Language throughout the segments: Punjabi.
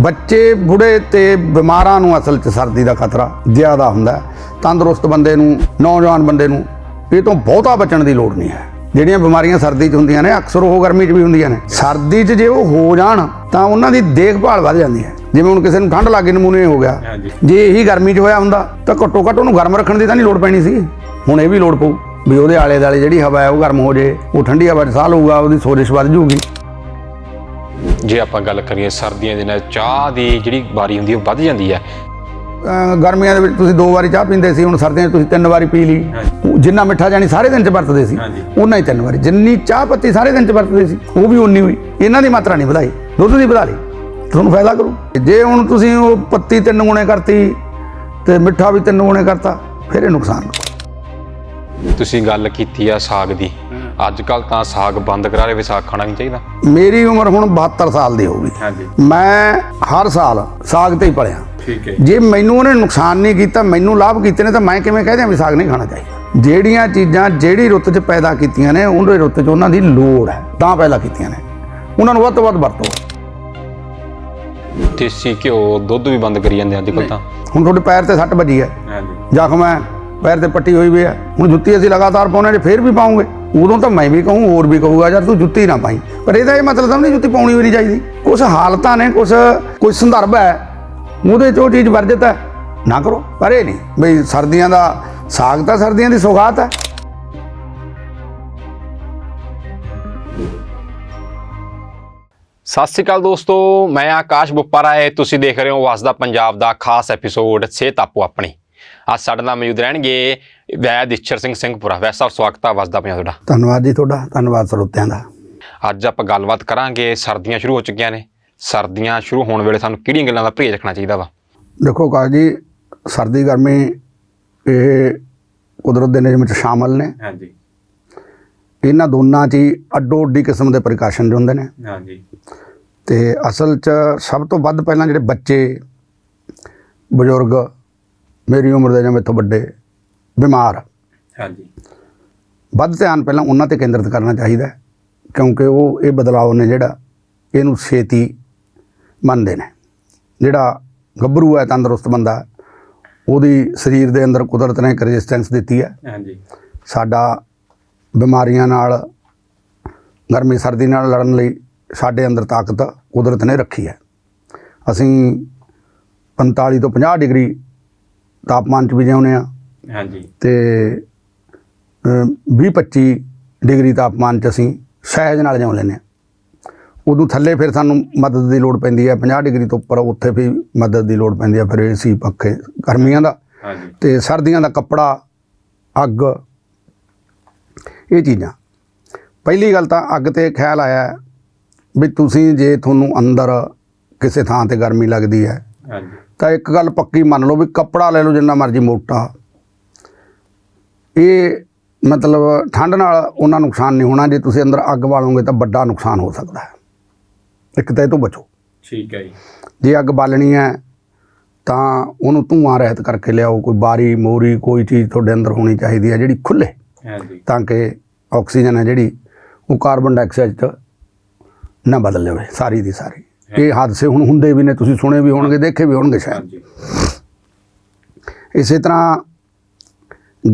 ਬੱਚੇ ਬੁੜੇ ਤੇ ਬਿਮਾਰਾਂ ਨੂੰ ਅਸਲ 'ਚ ਸਰਦੀ ਦਾ ਖਤਰਾ ਜ਼ਿਆਦਾ ਹੁੰਦਾ ਹੈ। ਤੰਦਰੁਸਤ ਬੰਦੇ ਨੂੰ ਨੌਜਵਾਨ ਬੰਦੇ ਨੂੰ ਇਹ ਤੋਂ ਬਹੁਤਾ ਬਚਣ ਦੀ ਲੋੜ ਨਹੀਂ ਹੈ। ਜਿਹੜੀਆਂ ਬਿਮਾਰੀਆਂ ਸਰਦੀ 'ਚ ਹੁੰਦੀਆਂ ਨੇ ਅਕਸਰ ਉਹ ਗਰਮੀ 'ਚ ਵੀ ਹੁੰਦੀਆਂ ਨੇ। ਸਰਦੀ 'ਚ ਜੇ ਉਹ ਹੋ ਜਾਣ ਤਾਂ ਉਹਨਾਂ ਦੀ ਦੇਖਭਾਲ ਵੱਧ ਜਾਂਦੀ ਹੈ। ਜਿਵੇਂ ਹੁਣ ਕਿਸੇ ਨੂੰ ਠੰਡ ਲੱਗ ਗਈ ਨਮੂਨੇ ਹੋ ਗਿਆ। ਜੇ ਇਹੀ ਗਰਮੀ 'ਚ ਹੋਇਆ ਹੁੰਦਾ ਤਾਂ ਘੱਟੋ ਘੱਟ ਉਹਨੂੰ ਗਰਮ ਰੱਖਣ ਦੀ ਤਾਂ ਨਹੀਂ ਲੋੜ ਪੈਣੀ ਸੀ। ਹੁਣ ਇਹ ਵੀ ਲੋੜ ਪਊ ਵੀ ਉਹਦੇ ਆਲੇ ਦੁਆਲੇ ਜਿਹੜੀ ਹਵਾ ਹੈ ਉਹ ਗਰਮ ਹੋ ਜੇ ਉਹ ਠੰਡੀ ਹਵਾ 'ਚ ਸਾਹ ਲਊਗਾ ਉਹਦੀ ਸੋਰਿਸ਼ ਵੱਧ ਜੂਗੀ ਜੇ ਆਪਾਂ ਗੱਲ ਕਰੀਏ ਸਰਦੀਆਂ ਦੇ ਨਾਲ ਚਾਹ ਦੀ ਜਿਹੜੀ ਵਾਰੀ ਹੁੰਦੀ ਹੈ ਉਹ ਵੱਧ ਜਾਂਦੀ ਹੈ। ਗਰਮੀਆਂ ਦੇ ਵਿੱਚ ਤੁਸੀਂ ਦੋ ਵਾਰੀ ਚਾਹ ਪੀਂਦੇ ਸੀ ਹੁਣ ਸਰਦੀਆਂ 'ਚ ਤੁਸੀਂ ਤਿੰਨ ਵਾਰੀ ਪੀ ਲਈ। ਜਿੰਨਾ ਮਿੱਠਾ ਜਾਨੀ ਸਾਰੇ ਦਿਨ 'ਚ ਵਰਤਦੇ ਸੀ। ਉਹਨਾਂ ਹੀ ਤਿੰਨ ਵਾਰੀ। ਜਿੰਨੀ ਚਾਹ ਪੱਤੀ ਸਾਰੇ ਦਿਨ 'ਚ ਵਰਤਦੇ ਸੀ ਉਹ ਵੀ ਉਨੀ ਹੋਈ। ਇਹਨਾਂ ਦੀ ਮਾਤਰਾ ਨਹੀਂ ਵਧਾਈ ਦੁੱਧ ਦੀ ਵਧਾ ਲਈ। ਤੁਹਾਨੂੰ ਫਾਇਦਾ ਕਰੂ। ਜੇ ਹੁਣ ਤੁਸੀਂ ਉਹ ਪੱਤੀ ਤਿੰਨ ਗੁਣੇ ਕਰਤੀ ਤੇ ਮਿੱਠਾ ਵੀ ਤਿੰਨ ਗੁਣੇ ਕਰਤਾ ਫਿਰ ਇਹ ਨੁਕਸਾਨ। ਤੁਸੀਂ ਗੱਲ ਕੀਤੀ ਆ ਸਾਗ ਦੀ। ਅੱਜ ਕੱਲ ਤਾਂ ਸਾਗ ਬੰਦ ਕਰਾ ਰਹੇ ਵੀ ਸਾਗ ਖਾਣਾ ਨਹੀਂ ਚਾਹੀਦਾ। ਮੇਰੀ ਉਮਰ ਹੁਣ 72 ਸਾਲ ਦੀ ਹੋ ਗਈ ਹਾਂਜੀ। ਮੈਂ ਹਰ ਸਾਲ ਸਾਗ ਤੇ ਹੀ ਪਲਿਆ। ਠੀਕ ਹੈ। ਜੇ ਮੈਨੂੰ ਉਹਨੇ ਨੁਕਸਾਨ ਨਹੀਂ ਕੀਤਾ ਮੈਨੂੰ ਲਾਭ ਕੀਤੇ ਨੇ ਤਾਂ ਮੈਂ ਕਿਵੇਂ ਕਹਿ ਦਿਆਂ ਵੀ ਸਾਗ ਨਹੀਂ ਖਾਣਾ ਚਾਹੀਦਾ? ਜਿਹੜੀਆਂ ਚੀਜ਼ਾਂ ਜਿਹੜੀ ਰੁੱਤ 'ਚ ਪੈਦਾ ਕੀਤੀਆਂ ਨੇ ਉਹਦੇ ਰੁੱਤ 'ਚ ਉਹਨਾਂ ਦੀ ਲੋੜ ਹੈ ਤਾਂ ਪੈਦਾ ਕੀਤੀਆਂ ਨੇ। ਉਹਨਾਂ ਨੂੰ ਵੱਧ ਤੋਂ ਵੱਧ ਵਰਤੋ। ਦੇਸੀ ਘਿਓ ਦੁੱਧ ਵੀ ਬੰਦ ਕਰੀ ਜਾਂਦੇ ਅੱਜ ਕੱਲ ਤਾਂ। ਹੁਣ ਤੁਹਾਡੇ ਪੈਰ ਤੇ ਸੱਟ ਵੱਜੀ ਹੈ। ਹਾਂਜੀ। ਜ਼ਖਮ ਹੈ। ਪੈਰ ਤੇ ਪੱਟੀ ਹੋਈ ਵੀ ਹੈ ਹੁਣ ਜੁੱਤੀ ਅਸੀਂ ਲਗਾਤਾਰ ਪਾਉਣੇ ਜੇ ਫੇਰ ਵੀ ਪਾਉਂਗੇ। ਉਦੋਂ ਤਾਂ ਮੈਂ ਵੀ ਕਹੂੰ, ਹੋਰ ਵੀ ਕਹੂਗਾ, ਯਾਰ ਤੂੰ ਜੁੱਤੀ ਨਾ ਪਾਈ। ਪਰ ਇਹਦਾ ਇਹ ਮਤਲਬ ਤਾਂ ਨਹੀਂ ਜੁੱਤੀ ਪਾਉਣੀ ਵੀ ਨਹੀਂ ਚਾਹੀਦੀ। ਕੁਝ ਹਾਲਤਾਂ ਨੇ ਕੁਝ ਕੋਈ ਸੰਦਰਭ ਹੈ। ਉਹਦੇ 'ਚ ਉਹ ਚੀਜ਼ ਵਰਜਿਤ ਹੈ। ਨਾ ਕਰੋ। ਪਰ ਇਹ ਨਹੀਂ, ਬਈ ਸਰਦੀਆਂ ਦਾ ਸਾਗ ਤਾਂ ਸਰਦੀਆਂ ਦੀ ਸੁਗਾਤ ਹੈ। ਸਤਿ ਸ਼੍ਰੀ ਅਕਾਲ ਦੋਸਤੋ, ਮੈਂ ਆਕਾਸ਼ ਬੁੱਪਾਰਾ ਹੈ ਤੁਸੀਂ ਦੇਖ ਰਹੇ ਹੋ ਵਸਦਾ ਪੰਜਾਬ ਦਾ ਖਾਸ ਐਪੀਸੋਡ, ਸਿਹਤ ਆਪੋ ਆਪਣੀ। ਅੱਜ ਸਾਡੇ ਨਾਲ ਮੌਜੂਦ ਰਹਿਣਗੇ ਵੈਦ ਇਸ਼ਰ ਸਿੰਘ ਸਿੰਘਪੁਰਾ। ਵੈਦ ਸਾਹਿਬ ਸਵਾਗਤ ਹੈ ਵਸਦਾ ਪੰਜਾਬ ਤੁਹਾਡਾ। ਧੰਨਵਾਦ ਜੀ ਤੁਹਾਡਾ ਧੰਨਵਾਦ ਸਰੋਤਿਆਂ ਦਾ। ਅੱਜ ਆਪਾਂ ਗੱਲਬਾਤ ਕਰਾਂਗੇ ਸਰਦੀਆਂ ਸ਼ੁਰੂ ਹੋ ਚੁੱਕੀਆਂ ਨੇ। ਸਰਦੀਆਂ ਸ਼ੁਰੂ ਹੋਣ ਵੇਲੇ ਸਾਨੂੰ ਕਿਹੜੀਆਂ ਗੱਲਾਂ ਦਾ ਪਰਹੇਜ਼ ਰੱਖਣਾ ਚਾਹੀਦਾ ਵਾ? ਦੇਖੋ ਕਾਜ ਜੀ ਸਰਦੀ ਗਰਮੀ ਇਹ ਕੁਦਰਤ ਦੇ ਨਿਯਮ ਵਿੱਚ ਸ਼ਾਮਲ ਨੇ। ਹਾਂਜੀ। ਇਹਨਾਂ ਦੋਨਾਂ 'ਚ ਹੀ ਅੱਡੋ ਅੱਡੀ ਕਿਸਮ ਦੇ ਪ੍ਰਕਾਸ਼ਨ ਹੁੰਦੇ ਨੇ। ਹਾਂਜੀ। ਤੇ ਅਸਲ 'ਚ ਸਭ ਤੋਂ ਵੱਧ ਪਹਿਲਾਂ ਜਿਹੜੇ ਬੱਚੇ ਬਜ਼ੁਰਗ ਮੇਰੀ ਉਮਰ ਦੇ ਜਾਂ ਮੇਥੋਂ ਵੱਡੇ ਬਿਮਾਰ। ਹਾਂਜੀ। ਵੱਧ ਧਿਆਨ ਪਹਿਲਾਂ ਉਹਨਾਂ ਤੇ ਕੇਂਦਰਿਤ ਕਰਨਾ ਚਾਹੀਦਾ ਹੈ, ਕਿਉਂਕਿ ਉਹ ਇਹ ਬਦਲਾਅ ਨੇ ਜਿਹੜਾ ਇਹਨੂੰ ਛੇਤੀ ਮੰਨਦੇ ਨੇ। ਜਿਹੜਾ ਗੱਭਰੂ ਹੈ ਤੰਦਰੁਸਤ ਬੰਦਾ ਉਹਦੀ ਸਰੀਰ ਦੇ ਅੰਦਰ ਕੁਦਰਤ ਨੇ ਇੱਕ ਰੈਜ਼ਿਸਟੈਂਸ ਦਿੱਤੀ ਹੈ। ਹਾਂਜੀ। ਸਾਡਾ ਬਿਮਾਰੀਆਂ ਨਾਲ ਗਰਮੀ ਸਰਦੀ ਨਾਲ ਲੜਨ ਲਈ ਸਾਡੇ ਅੰਦਰ ਤਾਕਤ ਕੁਦਰਤ ਨੇ ਰੱਖੀ ਹੈ। ਅਸੀਂ 45 ਤੋਂ 50 ਡਿਗਰੀ ਤਾਪਮਾਨ 'ਚ ਵੀ ਜਿਉਂਦੇ ਆ। ਹਾਂਜੀ। ਤੇ 20-25 ਡਿਗਰੀ ਤਾਪਮਾਨ 'ਚ ਅਸੀਂ ਸਹਿਜ ਨਾਲ ਜਿਉਂ ਲੈਂਦੇ ਹਾਂ ਉਦੋਂ ਥੱਲੇ ਫਿਰ ਸਾਨੂੰ ਮਦਦ ਦੀ ਲੋੜ ਪੈਂਦੀ ਹੈ 50 ਡਿਗਰੀ ਤੋਂ ਉੱਪਰ ਉੱਥੇ ਵੀ ਮਦਦ ਦੀ ਲੋੜ ਪੈਂਦੀ ਹੈ ਫਿਰ ਏਸੀ ਪੱਖੇ ਗਰਮੀਆਂ ਦਾ। ਹਾਂਜੀ। ਤੇ ਸਰਦੀਆਂ ਦਾ ਕੱਪੜਾ ਅੱਗ ਇਹ ਚੀਜ਼ਾਂ। ਪਹਿਲੀ ਗੱਲ ਤਾਂ ਅੱਗ ਤੇ ਖਿਆਲ ਆਇਆ ਵੀ ਤੁਸੀਂ ਜੇ ਤੁਹਾਨੂੰ ਅੰਦਰ ਕਿਸੇ ਥਾਂ ਤੇ ਗਰਮੀ ਲੱਗਦੀ ਹੈ ਹਾਂਜੀ। ਤਾਂ ਇੱਕ ਗੱਲ ਪੱਕੀ ਮੰਨ ਲਓ ਵੀ ਕੱਪੜਾ ਲੈ ਲਓ ਜਿੰਨਾ ਮਰਜ਼ੀ ਮੋਟਾ। ਇਹ ਮਤਲਬ ਠੰਡ ਨਾਲ ਉਹਨਾਂ ਨੁਕਸਾਨ ਨਹੀਂ ਹੋਣਾ। ਜੇ ਤੁਸੀਂ ਅੰਦਰ ਅੱਗ ਬਾਲੋਗੇ ਤਾਂ ਵੱਡਾ ਨੁਕਸਾਨ ਹੋ ਸਕਦਾ ਹੈ। ਇੱਕ ਤਾਂ ਇਹ ਤੋਂ ਬਚੋ। ਠੀਕ ਹੈ ਜੀ। ਜੇ ਅੱਗ ਬਾਲਣੀ ਹੈ ਤਾਂ ਉਹਨੂੰ ਧੂਆਂ ਰਹਿਤ ਕਰਕੇ ਲਿਆਓ। ਕੋਈ ਬਾਰੀ ਮੋਰੀ ਕੋਈ ਚੀਜ਼ ਤੁਹਾਡੇ ਅੰਦਰ ਹੋਣੀ ਚਾਹੀਦੀ ਹੈ ਜਿਹੜੀ ਖੁੱਲੇ ਤਾਂ ਕਿ ਆਕਸੀਜਨ ਹੈ ਜਿਹੜੀ ਉਹ ਕਾਰਬਨ ਡਾਈਆਕਸਾਈਡ 'ਚ ਨਾ ਬਦਲ ਜਾਵੇ। ਸਾਰੀ ਦੀ ਸਾਰੀ। ਇਹ ਹਾਦਸੇ ਹੁਣ ਹੁੰਦੇ ਵੀ ਨੇ ਤੁਸੀਂ ਸੁਣੇ ਵੀ ਹੋਣਗੇ ਦੇਖੇ ਵੀ ਹੋਣਗੇ ਸ਼ਾਇਦ। ਇਸੇ ਤਰ੍ਹਾਂ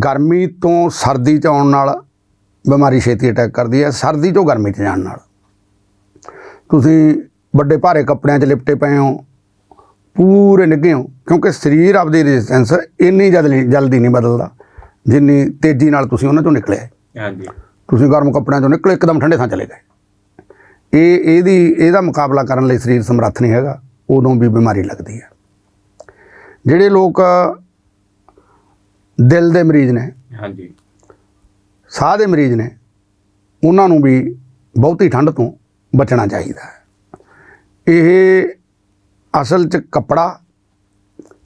ਗਰਮੀ ਤੋਂ ਸਰਦੀ 'ਚ ਆਉਣ ਨਾਲ ਬਿਮਾਰੀ ਛੇਤੀ ਅਟੈਕ ਕਰਦੀ ਹੈ ਸਰਦੀ 'ਚੋਂ ਗਰਮੀ 'ਚ ਜਾਣ ਨਾਲ। ਤੁਸੀਂ ਵੱਡੇ ਭਾਰੇ ਕੱਪੜਿਆਂ 'ਚ ਲਿਪਟੇ ਪਏ ਹੋ ਪੂਰੇ ਨਿੱਘੇ ਹੋ ਕਿਉਂਕਿ ਸਰੀਰ ਆਪਦੀ ਰੈਜ਼ਿਸਟੈਂਸ ਇੰਨੀ ਜਲਦੀ ਜਲਦੀ ਨਹੀਂ ਬਦਲਦਾ ਜਿੰਨੀ ਤੇਜ਼ੀ ਨਾਲ ਤੁਸੀਂ ਉਹਨਾਂ 'ਚੋਂ ਨਿਕਲੇ। ਹਾਂਜੀ। ਤੁਸੀਂ ਗਰਮ ਕੱਪੜਿਆਂ 'ਚੋਂ ਨਿਕਲੇ ਇੱਕਦਮ ਠੰਡੇ ਥਾਂ ਚਲੇ ਗਏ। ਇਹ ਇਹਦੀ ਇਹਦਾ ਮੁਕਾਬਲਾ ਕਰਨ ਲਈ ਸਰੀਰ ਸਮਰੱਥ ਨਹੀਂ ਹੈਗਾ ਉਦੋਂ ਵੀ ਬਿਮਾਰੀ ਲੱਗਦੀ ਹੈ। ਜਿਹੜੇ ਲੋਕ ਦਿਲ ਦੇ ਮਰੀਜ਼ ਨੇ ਹਾਂਜੀ। ਸਾਹ ਦੇ ਮਰੀਜ਼ ਨੇ ਉਹਨਾਂ ਨੂੰ ਵੀ ਬਹੁਤੀ ਠੰਡ ਤੋਂ ਬਚਣਾ ਚਾਹੀਦਾ ਹੈ। ਇਹ ਅਸਲ 'ਚ ਕੱਪੜਾ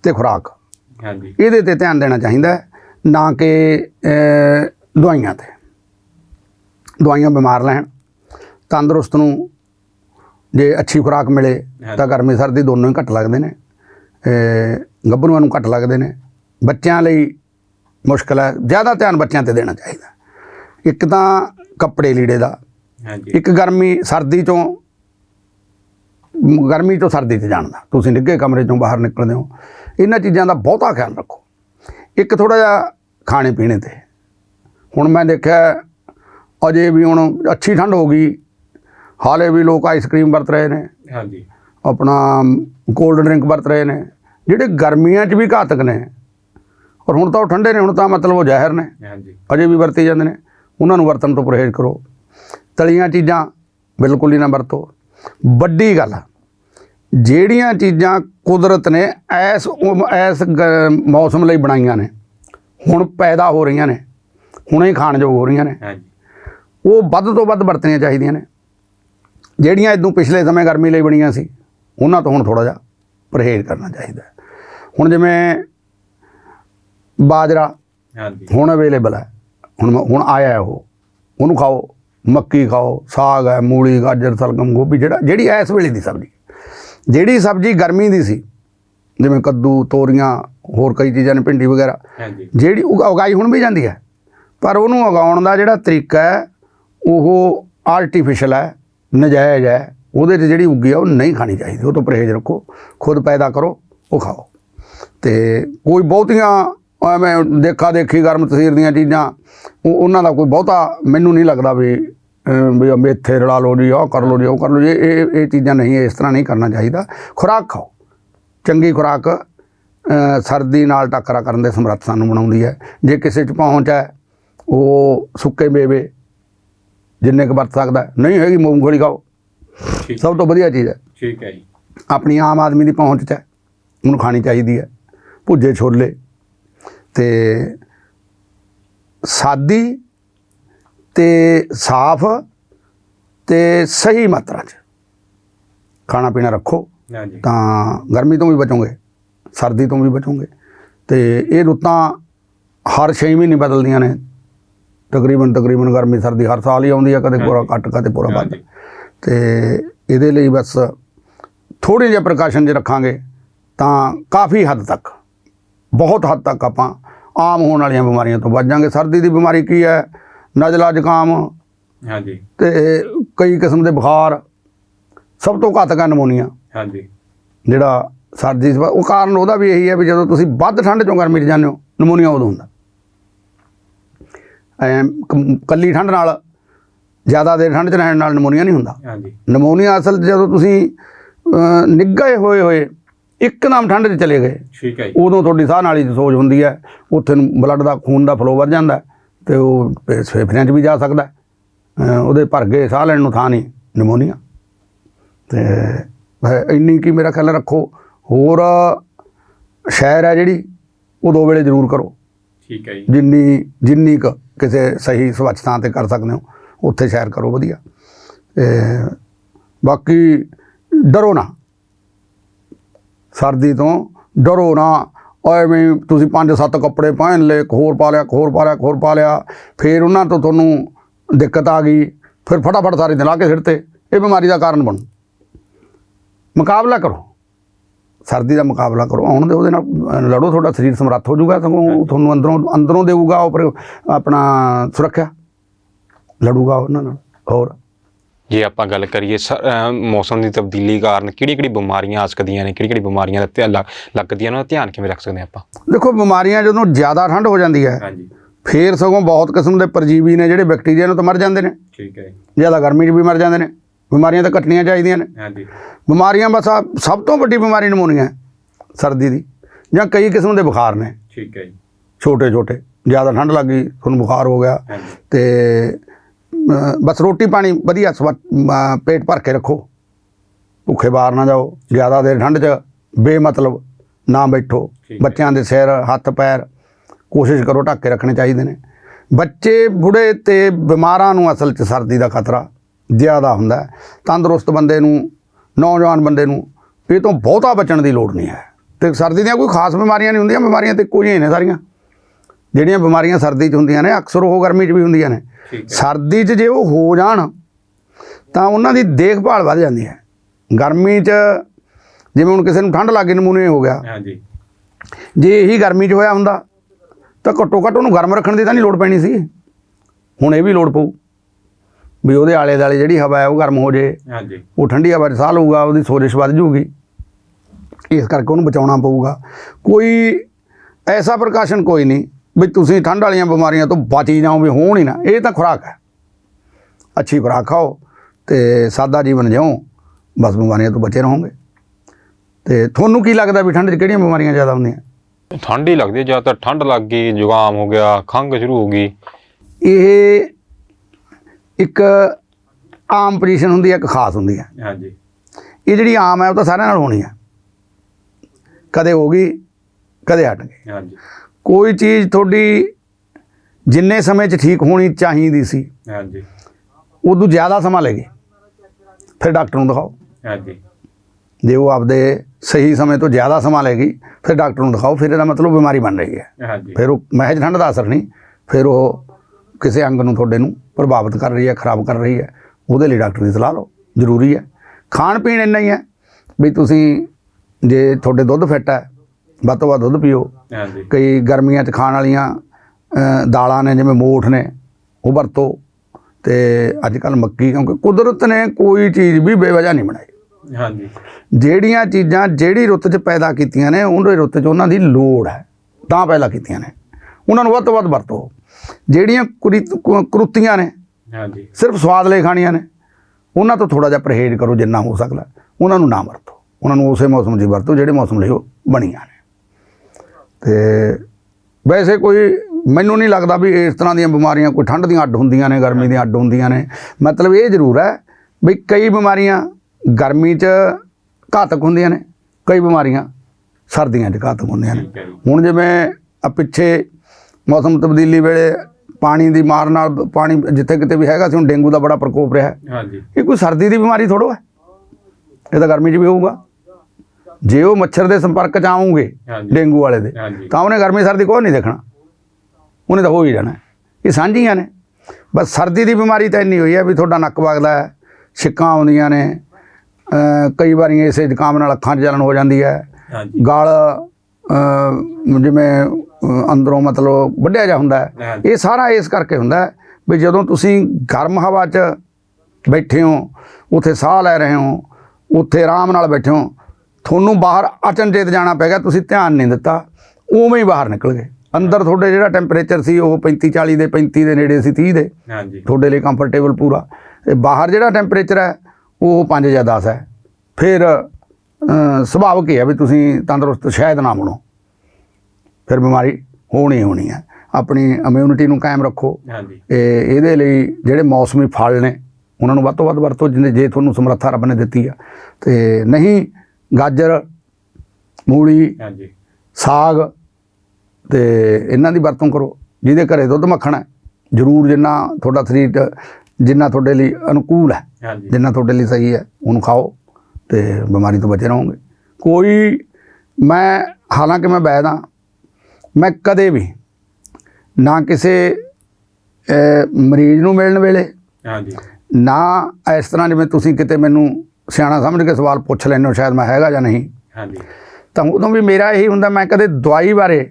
ਤੇ ਖੁਰਾਕ। ਹਾਂਜੀ। ਇਹਦੇ ਤੇ ਧਿਆਨ ਦੇਣਾ ਚਾਹੀਦਾ ਨਾ ਕਿ ਦਵਾਈਆਂ ਤੇ। ਦਵਾਈਆਂ ਬਿਮਾਰ ਲੈਣ ਤੰਦਰੁਸਤ ਨੂੰ ਜੇ ਅੱਛੀ ਖੁਰਾਕ ਮਿਲੇ ਤਾਂ ਗਰਮੀ ਸਰਦੀ ਦੋਨੋਂ ਹੀ ਘੱਟ ਲੱਗਦੇ ਨੇ। ਗੱਭਰੂਆਂ ਨੂੰ ਘੱਟ ਲੱਗਦੇ ਨੇ। ਬੱਚਿਆਂ ਲਈ ਮੁਸ਼ਕਲ ਹੈ। ਜ਼ਿਆਦਾ ਧਿਆਨ ਬੱਚਿਆਂ ਤੇ ਦੇਣਾ ਚਾਹੀਦਾ। ਇੱਕ ਤਾਂ ਕੱਪੜੇ ਲੀੜੇ ਦਾ। ਹਾਂਜੀ। ਇੱਕ ਗਰਮੀ ਸਰਦੀ ਚੋਂ ਗਰਮੀ ਤੋਂ ਸਰਦੀ 'ਚ ਜਾਣ ਦਾ। ਤੁਸੀਂ ਨਿੱਘੇ ਕਮਰੇ 'ਚੋਂ ਬਾਹਰ ਨਿਕਲਦੇ ਹੋ। ਇਹਨਾਂ ਚੀਜ਼ਾਂ ਦਾ ਬਹੁਤਾ ਖਿਆਲ ਰੱਖੋ। ਇੱਕ ਥੋੜਾ ਜਿਹਾ ਖਾਣੇ ਪੀਣੇ ਤੇ। ਹੁਣ ਮੈਂ ਦੇਖਿਆ ਅਜੇ ਵੀ ਹੁਣ ਅੱਛੀ ਠੰਡ ਹੋ ਗਈ। ਹਾਲੇ ਵੀ ਲੋਕ ਆਈਸਕ੍ਰੀਮ ਵਰਤ ਰਹੇ ਨੇ। ਹਾਂਜੀ। ਆਪਣਾ ਕੋਲਡ ਡਰਿੰਕ ਵਰਤ ਰਹੇ ਨੇ। ਜਿਹੜੇ ਗਰਮੀਆਂ 'ਚ ਵੀ ਘਾਤਕ ਨੇ ਔਰ ਹੁਣ ਤਾਂ ਉਹ ਠੰਡੇ ਨੇ ਹੁਣ ਤਾਂ ਮਤਲਬ ਉਹ ਜ਼ਹਿਰ ਨੇ। ਹਾਂਜੀ। ਅਜੇ ਵੀ ਵਰਤੇ ਜਾਂਦੇ ਨੇ। ਉਹਨਾਂ ਨੂੰ ਵਰਤਣ ਤੋਂ ਪਰਹੇਜ਼ ਕਰੋ। ਤਲੀਆਂ ਚੀਜ਼ਾਂ ਬਿਲਕੁਲ ਹੀ ਨਾ ਵਰਤੋ। ਵੱਡੀ ਗੱਲ ਜਿਹੜੀਆਂ ਚੀਜ਼ਾਂ ਕੁਦਰਤ ਨੇ ਐਸ ਐਸ ਮੌਸਮ ਲਈ ਬਣਾਈਆਂ ਨੇ ਹੁਣ ਪੈਦਾ ਹੋ ਰਹੀਆਂ ਨੇ ਹੁਣੇ ਹੀ ਖਾਣ ਯੋਗ ਹੋ ਰਹੀਆਂ ਨੇ। ਹਾਂਜੀ। ਉਹ ਵੱਧ ਤੋਂ ਵੱਧ ਵਰਤਣੀਆਂ ਚਾਹੀਦੀਆਂ ਨੇ। ਜਿਹੜੀਆਂ ਇਦੋਂ ਪਿਛਲੇ ਸਮੇਂ ਗਰਮੀ ਲਈ ਬਣੀਆਂ ਸੀ ਉਹਨਾਂ ਤੋਂ ਹੁਣ ਥੋੜਾ ਜਿਹਾ ਪਰਹੇਜ਼ ਕਰਨਾ ਚਾਹੀਦਾ। ਹੁਣ ਜਿਵੇਂ ਬਾਜਰਾ ਹਾਂਜੀ। ਹੁਣ ਅਵੇਲੇਬਲ ਹੈ। ਹੁਣ ਹੁਣ ਆਇਆ ਹੈ ਉਹ। ਉਹਨੂੰ ਖਾਓ ਮੱਕੀ ਖਾਓ ਸਾਗ ਹੈ ਮੂਲੀ ਗਾਜਰ ਸਲਗਮ ਗੋਭੀ ਜਿਹੜਾ ਜਿਹੜੀ ਇਸ ਵੇਲੇ ਦੀ ਸਬਜ਼ੀ। ਜਿਹੜੀ ਸਬਜ਼ੀ ਗਰਮੀ ਦੀ ਸੀ ਜਿਵੇਂ ਕੱਦੂ ਤੋਰੀਆਂ ਹੋਰ ਕਈ ਚੀਜ਼ਾਂ ਨੇ ਭਿੰਡੀ ਵਗੈਰਾ ਹਾਂਜੀ। ਜਿਹੜੀ ਉਗ- ਉਗਾਈ ਹੁਣ ਵੀ ਜਾਂਦੀ ਹੈ। ਪਰ ਉਹਨੂੰ ਉਗਾਉਣ ਦਾ ਜਿਹੜਾ ਤਰੀਕਾ ਹੈ ਉਹ ਆਰਟੀਫੀਸ਼ਲ ਹੈ। ਨਜਾਇਜ਼ ਹੈ ਉਹਦੇ 'ਚ ਜਿਹੜੀ ਉੱਗੀ ਆ ਉਹ ਨਹੀਂ ਖਾਣੀ ਚਾਹੀਦੀ। ਉਹ ਤੋਂ ਪਰਹੇਜ਼ ਰੱਖੋ ਖੁਦ ਪੈਦਾ ਕਰੋ ਉਹ ਖਾਓ। ਤੇ ਕੋਈ ਬਹੁਤੀਆਂ ਐਵੇਂ ਦੇਖਾ ਦੇਖੀ ਗਰਮ ਤਸੀਰ ਦੀਆਂ ਚੀਜ਼ਾਂ ਉਹ ਉਹਨਾਂ ਦਾ ਕੋਈ ਬਹੁਤਾ ਮੈਨੂੰ ਨਹੀਂ ਲੱਗਦਾ ਵੀ ਅਮ, ਵੀ ਮੇਥੇ ਰਲਾ ਲਓ ਜੀ ਉਹ ਕਰ ਲਓ ਜੀ ਉਹ ਕਰ ਲਓ ਜੀ। ਇਹ ਇਹ- ਚੀਜ਼ਾਂ ਨਹੀਂ ਇਸ ਤਰ੍ਹਾਂ ਨਹੀਂ ਕਰਨਾ ਚਾਹੀਦਾ। ਖੁਰਾਕ ਖਾਓ। ਚੰਗੀ ਖੁਰਾਕ ਸਰਦੀ ਨਾਲ ਟੱਕਰਾ ਕਰਨ ਦੇ ਸਮਰੱਥ ਸਾਨੂੰ ਬਣਾਉਂਦੀ ਹੈ। ਜੇ ਕਿਸੇ 'ਚ ਪਹੁੰਚ ਹੈ ਉਹ ਸੁੱਕੇ ਮੇਵੇ ਜਿੰਨੇ ਕੁ ਵਰਤ ਸਕਦਾ। ਨਹੀਂ ਹੈਗੀ ਮੂੰਗਫਲੀ ਖਾਓ। ਸਭ ਤੋਂ ਵਧੀਆ ਚੀਜ਼ ਹੈ। ਠੀਕ ਹੈ ਜੀ। ਆਪਣੀ ਆਮ ਆਦਮੀ ਦੀ ਪਹੁੰਚ 'ਚ ਹੈ। ਉਹਨੂੰ ਖਾਣੀ ਚਾਹੀਦੀ ਹੈ। ਭੁੱਜੇ ਛੋਲੇ। ਤੇ ਸਾਦੀ ਤੇ ਸਾਫ਼ ਤੇ ਸਹੀ ਮਾਤਰਾ 'ਚ। ਖਾਣਾ ਪੀਣਾ ਰੱਖੋ। ਹਾਂਜੀ ਤਾਂ ਗਰਮੀ ਤੋਂ ਵੀ ਬਚੋਗੇ। ਸਰਦੀ ਤੋਂ ਵੀ ਬਚੋਗੇ। ਤੇ ਇਹ ਰੁੱਤਾਂ ਹਰ 6 ਮਹੀਨੇ ਬਦਲਦੀਆਂ ਨੇ। ਤਕਰੀਬਨ ਤਕਰੀਬਨ ਗਰਮੀ ਸਰਦੀ ਹਰ ਸਾਲ ਹੀ ਆਉਂਦੀ ਹੈ ਕਦੇ ਪੂਰਾ। ਘੱਟ ਕਦੇ ਪੂਰਾ ਵੱਧ। ਤੇ ਇਹਦੇ ਲਈ ਬਸ ਥੋੜੇ ਜਿਹੇ ਪ੍ਰਕਾਸ਼ਨ ਜੇ ਰੱਖਾਂਗੇ ਤਾਂ ਕਾਫੀ ਹੱਦ ਤੱਕ ਬਹੁਤ ਹੱਦ ਤੱਕ ਆਪਾਂ ਆਮ ਹੋਣ ਵਾਲੀਆਂ ਬਿਮਾਰੀਆਂ ਤੋਂ ਬਚ ਜਾਾਂਗੇ। ਸਰਦੀ ਦੀ ਬਿਮਾਰੀ ਕੀ ਹੈ? ਨਜ਼ਲਾ ਜ਼ੁਕਾਮ ਹਾਂਜੀ। ਤੇ ਕਈ ਕਿਸਮ ਦੇ ਬੁਖਾਰ ਸਭ ਤੋਂ ਘਾਤਕ ਹੈ ਨਮੂਨੀਆ। ਹਾਂਜੀ। ਜਿਹੜਾ ਸਰਦੀ ਉਹ ਕਾਰਨ ਉਹਦਾ ਵੀ ਇਹੀ ਹੈ ਵੀ ਜਦੋਂ ਤੁਸੀਂ ਵੱਧ ਠੰਡ ਚੋਂ ਗਰਮੀ 'ਚ ਜਾਂਦੇ ਹੋ ਨਮੂਨੀਆ ਉਦੋਂ ਹੁੰਦਾ। ਐ ਕੱਲੀ ਠੰਡ ਨਾਲ ਜ਼ਿਆਦਾ ਦੇਰ ਠੰਡ 'ਚ ਰਹਿਣ ਨਾਲ ਨਮੂਨੀਆ ਨਹੀਂ ਹੁੰਦਾ। ਹਾਂਜੀ। ਨਮੂਨੀਆ ਅਸਲ ਜਦੋਂ ਤੁਸੀਂ ਨਿੱਘੇ ਹੋਏ ਹੋਏ ਇੱਕਦਮ ਠੰਡ 'ਚ ਚਲੇ ਗਏ। ਠੀਕ ਹੈ ਉਦੋਂ ਤੁਹਾਡੀ ਸਾਹ ਨਾਲੀ 'ਚ ਸੋਜ ਹੁੰਦੀ ਹੈ। ਉੱਥੇ ਨੂੰ ਬਲੱਡ ਦਾ ਖੂਨ ਦਾ ਫਲੋ ਵੱਧ ਜਾਂਦਾ ਤੇ ਉਹ ਫੇਫੜਿਆਂ 'ਚ ਵੀ ਜਾ ਸਕਦਾ ਉਹਦੇ ਭਰ ਗਏ ਸਾਹ ਲੈਣ ਨੂੰ ਥਾਂ ਨਹੀਂ ਨਮੂਨੀਆ। ਤੇ ਇੰਨੀ ਕੀ ਮੇਰਾ ਖਿਆਲ ਰੱਖੋ ਹੋਰ ਸ਼ਹਿਰ ਹੈ ਜਿਹੜੀ ਉਹ ਦੋ ਵੇਲੇ ਜ਼ਰੂਰ ਕਰੋ। ਠੀਕ ਹੈ ਜੀ। ਜਿੰਨੀ ਜਿੰਨੀ ਕੁ ਕਿਸੇ ਸਹੀ ਸਵੱਛ ਥਾਂ ਤੇ ਕਰ ਸਕਦੇ ਹੋ, ਉੱਥੇ ਸੈਰ ਕਰੋ ਵਧੀਆ। ਤੇ ਬਾਕੀ ਡਰੋ ਨਾ। ਸਰਦੀ ਤੋਂ ਡਰੋ ਨਾ। ਐਵੇਂ ਤੁਸੀਂ ਪੰਜ ਸੱਤ ਕੱਪੜੇ ਪਹਿਨ ਲਏ, ਇੱਕ ਹੋਰ ਪਾ ਲਿਆ, ਇੱਕ ਹੋਰ ਪਾ ਲਿਆ, ਇੱਕ ਹੋਰ ਪਾ ਲਿਆ, ਫਿਰ ਉਹਨਾਂ ਤੋਂ ਤੁਹਾਨੂੰ ਦਿੱਕਤ ਆ ਗਈ। ਫਿਰ ਫਟਾਫਟ ਸਾਰੇ ਦਿਨ ਲਾ ਕੇ ਤੇ, ਇਹ ਬਿਮਾਰੀ ਦਾ ਕਾਰਨ ਬਣੂ। ਮੁਕਾਬਲਾ ਕਰੋ। ਸਰਦੀ ਦਾ ਮੁਕਾਬਲਾ ਕਰੋ ਆਉਣ ਦੇ ਉਹਦੇ ਨਾਲ ਲੜੋ ਤੁਹਾਡਾ ਸਰੀਰ ਸਮਰੱਥ ਹੋ ਜਾਊਗਾ ਸਗੋਂ ਉਹ ਤੁਹਾਨੂੰ ਅੰਦਰੋਂ ਅੰਦਰੋਂ ਦੇਊਗਾ ਉਹ ਪਰ ਆਪਣਾ ਸੁਰੱਖਿਆ। ਲੜੂਗਾ ਉਹਨਾਂ ਨਾਲ ਹੋਰ। ਜੇ ਆਪਾਂ ਗੱਲ ਕਰੀਏ ਮੌਸਮ ਦੀ ਤਬਦੀਲੀ ਕਾਰਨ ਕਿਹੜੀ ਕਿਹੜੀ ਬਿਮਾਰੀਆਂ ਆ ਸਕਦੀਆਂ ਨੇ ਕਿਹੜੀ ਕਿਹੜੀ ਬਿਮਾਰੀਆਂ ਦਾ ਧਿਆਨ ਲੱਗ- ਲੱਗਦੀਆਂ ਨੇ ਉਹਦਾ ਧਿਆਨ ਕਿਵੇਂ ਰੱਖ ਸਕਦੇ ਹਾਂ ਆਪਾਂ? ਦੇਖੋ ਬਿਮਾਰੀਆਂ ਜਦੋਂ ਜ਼ਿਆਦਾ ਠੰਡ ਹੋ ਜਾਂਦੀ ਹੈ ਹਾਂਜੀ। ਫੇਰ ਸਗੋਂ ਬਹੁਤ ਕਿਸਮ ਦੇ ਪਰਜੀਵੀ ਨੇ ਜਿਹੜੇ ਬੈਕਟੀਰੀਆ ਨੂੰ ਤਾਂ ਮਰ ਜਾਂਦੇ ਨੇ। ਠੀਕ ਹੈ ਜ਼ਿਆਦਾ ਗਰਮੀ 'ਚ ਵੀ ਮਰ ਜਾਂਦੇ ਨੇ। ਬਿਮਾਰੀਆਂ ਤਾਂ ਕੱਟਣੀਆਂ ਚਾਹੀਦੀਆਂ ਨੇ। ਹਾਂਜੀ। ਬਿਮਾਰੀਆਂ ਬਸ ਸਭ ਤੋਂ ਵੱਡੀ ਬਿਮਾਰੀ ਨਮੂਨੀਆ ਹੈ ਸਰਦੀ ਦੀ ਜਾਂ ਕਈ ਕਿਸਮ ਦੇ ਬੁਖਾਰ ਨੇ। ਠੀਕ ਹੈ ਜੀ। ਛੋਟੇ ਛੋਟੇ ਜ਼ਿਆਦਾ ਠੰਡ ਲੱਗ ਗਈ ਤੁਹਾਨੂੰ ਬੁਖਾਰ ਹੋ ਗਿਆ। ਤੇ ਬਸ ਰੋਟੀ ਪਾਣੀ ਵਧੀਆ ਪੇਟ ਭਰ ਕੇ ਰੱਖੋ। ਭੁੱਖੇ ਬਾਹਰ ਨਾ ਜਾਓ ਜ਼ਿਆਦਾ ਦੇਰ ਠੰਡ 'ਚ ਬੇਮਤਲਬ ਨਾ ਬੈਠੋ। ਬੱਚਿਆਂ ਦੇ ਸਿਰ ਹੱਥ ਪੈਰ ਕੋਸ਼ਿਸ਼ ਕਰੋ ਢੱਕ ਕੇ ਰੱਖਣੇ ਚਾਹੀਦੇ ਨੇ। ਬੱਚੇ ਬੁੜੇ ਤੇ ਬਿਮਾਰਾਂ ਨੂੰ ਅਸਲ 'ਚ ਸਰਦੀ ਦਾ ਖਤਰਾ ਜ਼ਿਆਦਾ ਹੁੰਦਾ ਤੰਦਰੁਸਤ ਬੰਦੇ ਨੂੰ ਨੌਜਵਾਨ ਬੰਦੇ ਨੂੰ ਇਹ ਤੋਂ ਬਹੁਤਾ ਬਚਣ ਦੀ ਲੋੜ ਨਹੀਂ ਹੈ। ਤੇ ਸਰਦੀ ਦੀਆਂ ਕੋਈ ਖਾਸ ਬਿਮਾਰੀਆਂ ਨਹੀਂ ਹੁੰਦੀਆਂ ਬਿਮਾਰੀਆਂ ਤੇ ਜਿਹੀਆਂ ਨੇ ਸਾਰੀਆਂ। ਜਿਹੜੀਆਂ ਬਿਮਾਰੀਆਂ ਸਰਦੀ 'ਚ ਹੁੰਦੀਆਂ ਨੇ ਅਕਸਰ ਉਹ ਗਰਮੀ 'ਚ ਵੀ ਹੁੰਦੀਆਂ ਨੇ। ਸਰਦੀ 'ਚ ਜੇ ਉਹ ਹੋ ਜਾਣ ਤਾਂ ਉਹਨਾਂ ਦੀ ਦੇਖਭਾਲ ਵੱਧ ਜਾਂਦੀ ਹੈ। ਗਰਮੀ 'ਚ ਜਿਵੇਂ ਹੁਣ ਕਿਸੇ ਨੂੰ ਠੰਡ ਲੱਗ ਨਮੂਨੇ ਹੋ ਗਿਆ। ਹਾਂਜੀ। ਜੇ ਇਹੀ ਗਰਮੀ 'ਚ ਹੋਇਆ ਹੁੰਦਾ ਤਾਂ ਘੱਟੋ ਘੱਟ ਉਹਨੂੰ ਗਰਮ ਰੱਖਣ ਦੀ ਤਾਂ ਨਹੀਂ ਲੋੜ ਪੈਣੀ ਸੀ। ਹੁਣ ਇਹ ਵੀ ਲੋੜ ਪਊ। ਵੀ ਉਹਦੇ ਆਲੇ ਦੁਆਲੇ ਜਿਹੜੀ ਹਵਾ ਹੈ ਉਹ ਗਰਮ ਹੋ ਜੇ। ਹਾਂਜੀ। ਉਹ ਠੰਡੀ ਹਵਾ 'ਚ ਸਾਹ ਲਊਗਾ ਉਹਦੀ ਸੋਜਸ਼ ਵੱਧ ਜੂਗੀ। ਇਸ ਕਰਕੇ ਉਹਨੂੰ ਬਚਾਉਣਾ ਪਊਗਾ। ਕੋਈ ਐਸਾ ਪ੍ਰਕਾਸ਼ਨ ਕੋਈ ਨਹੀਂ ਵੀ ਤੁਸੀਂ ਠੰਡ ਵਾਲੀਆਂ ਬਿਮਾਰੀਆਂ ਤੋਂ ਬਚ ਹੀ ਜਾਓ ਵੀ ਹੋਣ ਹੀ ਨਾ। ਇਹ ਤਾਂ ਖੁਰਾਕ ਹੈ। ਅੱਛੀ ਖੁਰਾਕ ਖਾਓ ਤੇ ਸਾਦਾ ਜੀਵਨ ਜਿਓ। ਬਸ ਬਿਮਾਰੀਆਂ ਤੋਂ ਬਚੇ ਰਹੋਗੇ। ਤੇ ਤੁਹਾਨੂੰ ਕੀ ਲੱਗਦਾ ਵੀ ਠੰਡ 'ਚ ਕਿਹੜੀਆਂ ਬਿਮਾਰੀਆਂ ਜ਼ਿਆਦਾ ਹੁੰਦੀਆਂ? ਠੰਡ ਹੀ ਲੱਗਦੀ ਹੈ। ਜ਼ਿਆਦਾਤਰ ਠੰਡ ਲੱਗ ਗਈ ਜ਼ੁਕਾਮ ਹੋ ਗਿਆ ਖੰਘ ਸ਼ੁਰੂ ਹੋ ਗਈ। ਇਹ ਇੱਕ ਆਮ ਪੋਜੀਸ਼ਨ ਹੁੰਦੀ ਹੈ ਇੱਕ ਖਾਸ ਹੁੰਦੀ ਹੈ। ਹਾਂਜੀ। ਇਹ ਜਿਹੜੀ ਆਮ ਹੈ ਉਹ ਤਾਂ ਸਾਰਿਆਂ ਨਾਲ ਹੋਣੀ ਹੈ। ਕਦੇ ਹੋ ਗਈ ਕਦੇ ਹਟ ਗਈ। ਹਾਂਜੀ। ਕੋਈ ਚੀਜ਼ ਤੁਹਾਡੀ ਜਿੰਨੇ ਸਮੇਂ 'ਚ ਠੀਕ ਹੋਣੀ ਚਾਹੀਦੀ ਸੀ ਹਾਂਜੀ। ਉਦੋਂ ਜ਼ਿਆਦਾ ਸਮਾਂ ਲੈ ਗਈ ਫਿਰ ਡਾਕਟਰ ਨੂੰ ਦਿਖਾਓ। ਹਾਂਜੀ। ਜੇ ਉਹ ਆਪਦੇ ਸਹੀ ਸਮੇਂ ਤੋਂ ਜ਼ਿਆਦਾ ਸਮਾਂ ਲੈ ਗਈ ਫਿਰ ਡਾਕਟਰ ਨੂੰ ਦਿਖਾਓ ਫਿਰ ਇਹਦਾ ਮਤਲਬ ਬਿਮਾਰੀ ਬਣ ਰਹੀ ਹੈ। ਹਾਂਜੀ। ਫਿਰ ਉਹ ਮਹਿਜ ਠੰਡ ਦਾ ਅਸਰ ਨਹੀਂ ਫਿਰ ਉਹ ਕਿਸੇ ਅੰਗ ਨੂੰ ਤੁਹਾਡੇ ਨੂੰ ਪ੍ਰਭਾਵਿਤ ਕਰ ਰਹੀ ਹੈ ਖਰਾਬ ਕਰ ਰਹੀ ਹੈ ਉਹਦੇ ਲਈ ਡਾਕਟਰ ਦੀ ਸਲਾਹ ਲਓ ਜ਼ਰੂਰੀ ਹੈ। ਖਾਣ ਪੀਣ ਇੰਨਾ ਹੀ ਹੈ ਵੀ ਤੁਸੀਂ ਜੇ ਤੁਹਾਡੇ ਦੁੱਧ ਫਿੱਟ ਹੈ ਵੱਧ ਤੋਂ ਵੱਧ ਦੁੱਧ ਪੀਓ। ਹਾਂਜੀ। ਕਈ ਗਰਮੀਆਂ 'ਚ ਖਾਣ ਵਾਲੀਆਂ ਦਾਲਾਂ ਨੇ ਜਿਵੇਂ ਮੋਠ ਨੇ ਉਹ ਵਰਤੋ। ਤੇ ਅੱਜ ਕੱਲ ਮੱਕੀ ਕਿਉਂਕਿ ਕੁਦਰਤ ਨੇ ਕੋਈ ਚੀਜ਼ ਵੀ ਬੇਵਜ੍ਹਾ ਨਹੀਂ ਬਣਾਈ। ਹਾਂਜੀ। ਜਿਹੜੀਆਂ ਚੀਜ਼ਾਂ ਜਿਹੜੀ ਰੁੱਤ 'ਚ ਪੈਦਾ ਕੀਤੀਆਂ ਨੇ ਉਹਦੇ ਰੁੱਤ 'ਚ ਉਹਨਾਂ ਦੀ ਲੋੜ ਹੈ ਤਾਂ ਪੈਦਾ ਕੀਤੀਆਂ ਨੇ। ਉਹਨਾਂ ਨੂੰ ਵੱਧ ਤੋਂ ਵੱਧ ਵਰਤੋ। ਜਿਹੜੀਆਂ ਕਰੂਤੀਆਂ ਨੇ ਹਾਂਜੀ। ਸਿਰਫ ਸਵਾਦ ਲਈ ਖਾਣੀਆਂ ਨੇ ਉਹਨਾਂ ਤੋਂ ਥੋੜਾ ਜਿਹਾ ਪਰਹੇਜ਼ ਕਰੋ ਜਿੰਨਾ ਹੋ ਸਕਦਾ। ਉਹਨਾਂ ਨੂੰ ਨਾ ਵਰਤੋ। ਉਹਨਾਂ ਨੂੰ ਉਸੇ ਮੌਸਮ 'ਚ ਵਰਤੋ ਜਿਹੜੇ ਮੌਸਮ ਲਈ ਉਹ ਬਣੀਆਂ ਨੇ। ਤੇ ਵੈਸੇ ਕੋਈ ਮੈਨੂੰ ਨਹੀਂ ਲੱਗਦਾ ਵੀ ਇਸ ਤਰ੍ਹਾਂ ਦੀਆਂ ਬਿਮਾਰੀਆਂ ਕੋਈ ਠੰਡ ਦੀਆਂ ਅੱਡ ਹੁੰਦੀਆਂ ਨੇ ਗਰਮੀ ਦੀਆਂ ਅੱਡ ਹੁੰਦੀਆਂ ਨੇ। ਮਤਲਬ ਇਹ ਜ਼ਰੂਰ ਹੈ ਵੀ ਕਈ ਬਿਮਾਰੀਆਂ ਗਰਮੀ 'ਚ ਘਾਤਕ ਹੁੰਦੀਆਂ ਨੇ ਕਈ ਬਿਮਾਰੀਆਂ ਸਰਦੀਆਂ 'ਚ ਘਾਤਕ ਹੁੰਦੀਆਂ ਨੇ। ਹੁਣ ਜਿਵੇਂ ਆ ਪਿੱਛੇ ਮੌਸਮ ਤਬਦੀਲੀ ਵੇਲੇ ਪਾਣੀ ਦੀ ਮਾਰ ਨਾਲ ਪਾਣੀ ਜਿੱਥੇ ਕਿਤੇ ਵੀ ਹੈਗਾ ਸੀ ਹੁਣ ਡੇਂਗੂ ਦਾ ਬੜਾ ਪ੍ਰਕੋਪ ਰਿਹਾ ਹੈ। ਹਾਂਜੀ। ਇਹ ਕੋਈ ਸਰਦੀ ਦੀ ਬਿਮਾਰੀ ਥੋੜੋ ਹੈ। ਇਹ ਤਾਂ ਗਰਮੀ 'ਚ ਵੀ ਹੋਊਗਾ। ਜੇ ਉਹ ਮੱਛਰ ਦੇ ਸੰਪਰਕ 'ਚ ਆਉਂਗੇ ਡੇਂਗੂ ਵਾਲੇ ਦੇ ਤਾਂ ਉਹਨੇ ਗਰਮੀ ਸਰਦੀ ਕੋਈ ਨਹੀਂ ਦੇਖਣਾ। ਉਹਨੇ ਤਾਂ ਹੋ ਹੀ ਜਾਣਾ। ਇਹ ਸਾਂਝੀਆਂ ਨੇ। ਬਸ ਸਰਦੀ ਦੀ ਬਿਮਾਰੀ ਤਾਂ ਇੰਨੀ ਹੋਈ ਹੈ ਵੀ ਤੁਹਾਡਾ ਨੱਕ ਵਗਦਾ ਹੈ ਛਿੱਕਾਂ ਆਉਂਦੀਆਂ ਨੇ ਕਈ ਵਾਰੀ ਇਸੇ ਜ਼ੁਕਾਮ ਨਾਲ ਅੱਖਾਂ 'ਚ ਜਲਨ ਹੋ ਜਾਂਦੀ ਹੈ। ਗਲ ਜਿਵੇਂ ਅੰਦਰੋਂ ਮਤਲਬ ਵੱਢਿਆ ਜਾ ਹੁੰਦਾ ਇਹ ਸਾਰਾ ਇਸ ਕਰਕੇ ਹੁੰਦਾ ਵੀ ਜਦੋਂ ਤੁਸੀਂ ਗਰਮ ਹਵਾ 'ਚ ਬੈਠੇ ਹੋ ਉੱਥੇ ਸਾਹ ਲੈ ਰਹੇ ਹੋ ਉੱਥੇ ਆਰਾਮ ਨਾਲ ਬੈਠੇ ਹੋ ਤੁਹਾਨੂੰ ਬਾਹਰ ਅਚਨਚੇਤ ਜਾਣਾ ਪੈ ਗਿਆ ਤੁਸੀਂ ਧਿਆਨ ਨਹੀਂ ਦਿੱਤਾ ਉਵੇਂ ਹੀ ਬਾਹਰ ਨਿਕਲ ਗਏ। ਅੰਦਰ ਤੁਹਾਡੇ ਜਿਹੜਾ ਟੈਂਪਰੇਚਰ ਸੀ ਉਹ 35 40 ਦੇ 35 ਦੇ ਨੇੜੇ ਸੀ 30 ਦੇ। ਹਾਂਜੀ। ਤੁਹਾਡੇ ਲਈ ਕੰਫਰਟੇਬਲ ਪੂਰਾ। ਤੇ ਬਾਹਰ ਜਿਹੜਾ ਟੈਂਪਰੇਚਰ ਹੈ ਉਹ 5 ਜਾਂ 10 ਹੈ। ਫਿਰ ਸੁਭਾਵਿਕ ਹੀ ਹੈ ਵੀ ਤੁਸੀਂ ਤੰਦਰੁਸਤ ਸ਼ਾਇਦ ਨਾ ਬਣੋ। ਫਿਰ ਬਿਮਾਰੀ ਹੋਣੀ ਹੋਣੀ ਹੈ। ਆਪਣੀ ਇਮਿਊਨਿਟੀ ਨੂੰ ਕਾਇਮ ਰੱਖੋ। ਹਾਂਜੀ। ਇਹ ਇਹਦੇ ਲਈ ਜਿਹੜੇ ਮੌਸਮੀ ਫਲ ਨੇ ਉਹਨਾਂ ਨੂੰ ਵੱਧ ਤੋਂ ਵੱਧ ਵਰਤੋ ਜਿੰਨੇ ਜੇ ਤੁਹਾਨੂੰ ਸਮਰੱਥਾ ਰੱਬ ਨੇ ਦਿੱਤੀ ਆ। ਤੇ ਨਹੀਂ ਗਾਜਰ ਮੂਲੀ ਹਾਂਜੀ। ਸਾਗ ਤੇ ਇਹਨਾਂ ਦੀ ਵਰਤੋਂ ਕਰੋ। ਜਿਹਦੇ ਘਰੇ ਦੁੱਧ ਮੱਖਣ ਹੈ ਜ਼ਰੂਰ ਜਿੰਨਾ ਤੁਹਾਡਾ ਸਰੀਰ ਜਿੰਨਾ ਤੁਹਾਡੇ ਲਈ ਅਨੁਕੂਲ ਹੈ ਹਾਂਜੀ। ਜਿੰਨਾ ਤੁਹਾਡੇ ਲਈ ਸਹੀ ਹੈ ਉਹਨੂੰ ਖਾਓ ਤੇ ਬਿਮਾਰੀ ਤੋਂ ਬਚੇ ਰਹੋਗੇ। ਕੋਈ ਮੈਂ ਹਾਲਾਂਕਿ ਮੈਂ ਵੈਦ ਹਾਂ ਮੈਂ ਕਦੇ ਵੀ ਨਾ ਕਿਸੇ ਮਰੀਜ਼ ਨੂੰ ਮਿਲਣ ਵੇਲੇ ਹਾਂਜੀ। ਨਾ ਇਸ ਤਰ੍ਹਾਂ ਜਿਵੇਂ ਤੁਸੀਂ ਕਿਤੇ ਮੈਨੂੰ ਸਿਆਣਾ ਸਮਝ ਕੇ ਸਵਾਲ ਪੁੱਛ ਲੈਂਦੇ ਹੋ ਸ਼ਾਇਦ ਮੈਂ ਹੈਗਾ ਜਾਂ ਨਹੀਂ। ਹਾਂਜੀ। ਤਾਂ ਉਦੋਂ ਵੀ ਮੇਰਾ ਇਹੀ ਹੁੰਦਾ ਮੈਂ ਕਦੇ ਦਵਾਈ ਬਾਰੇ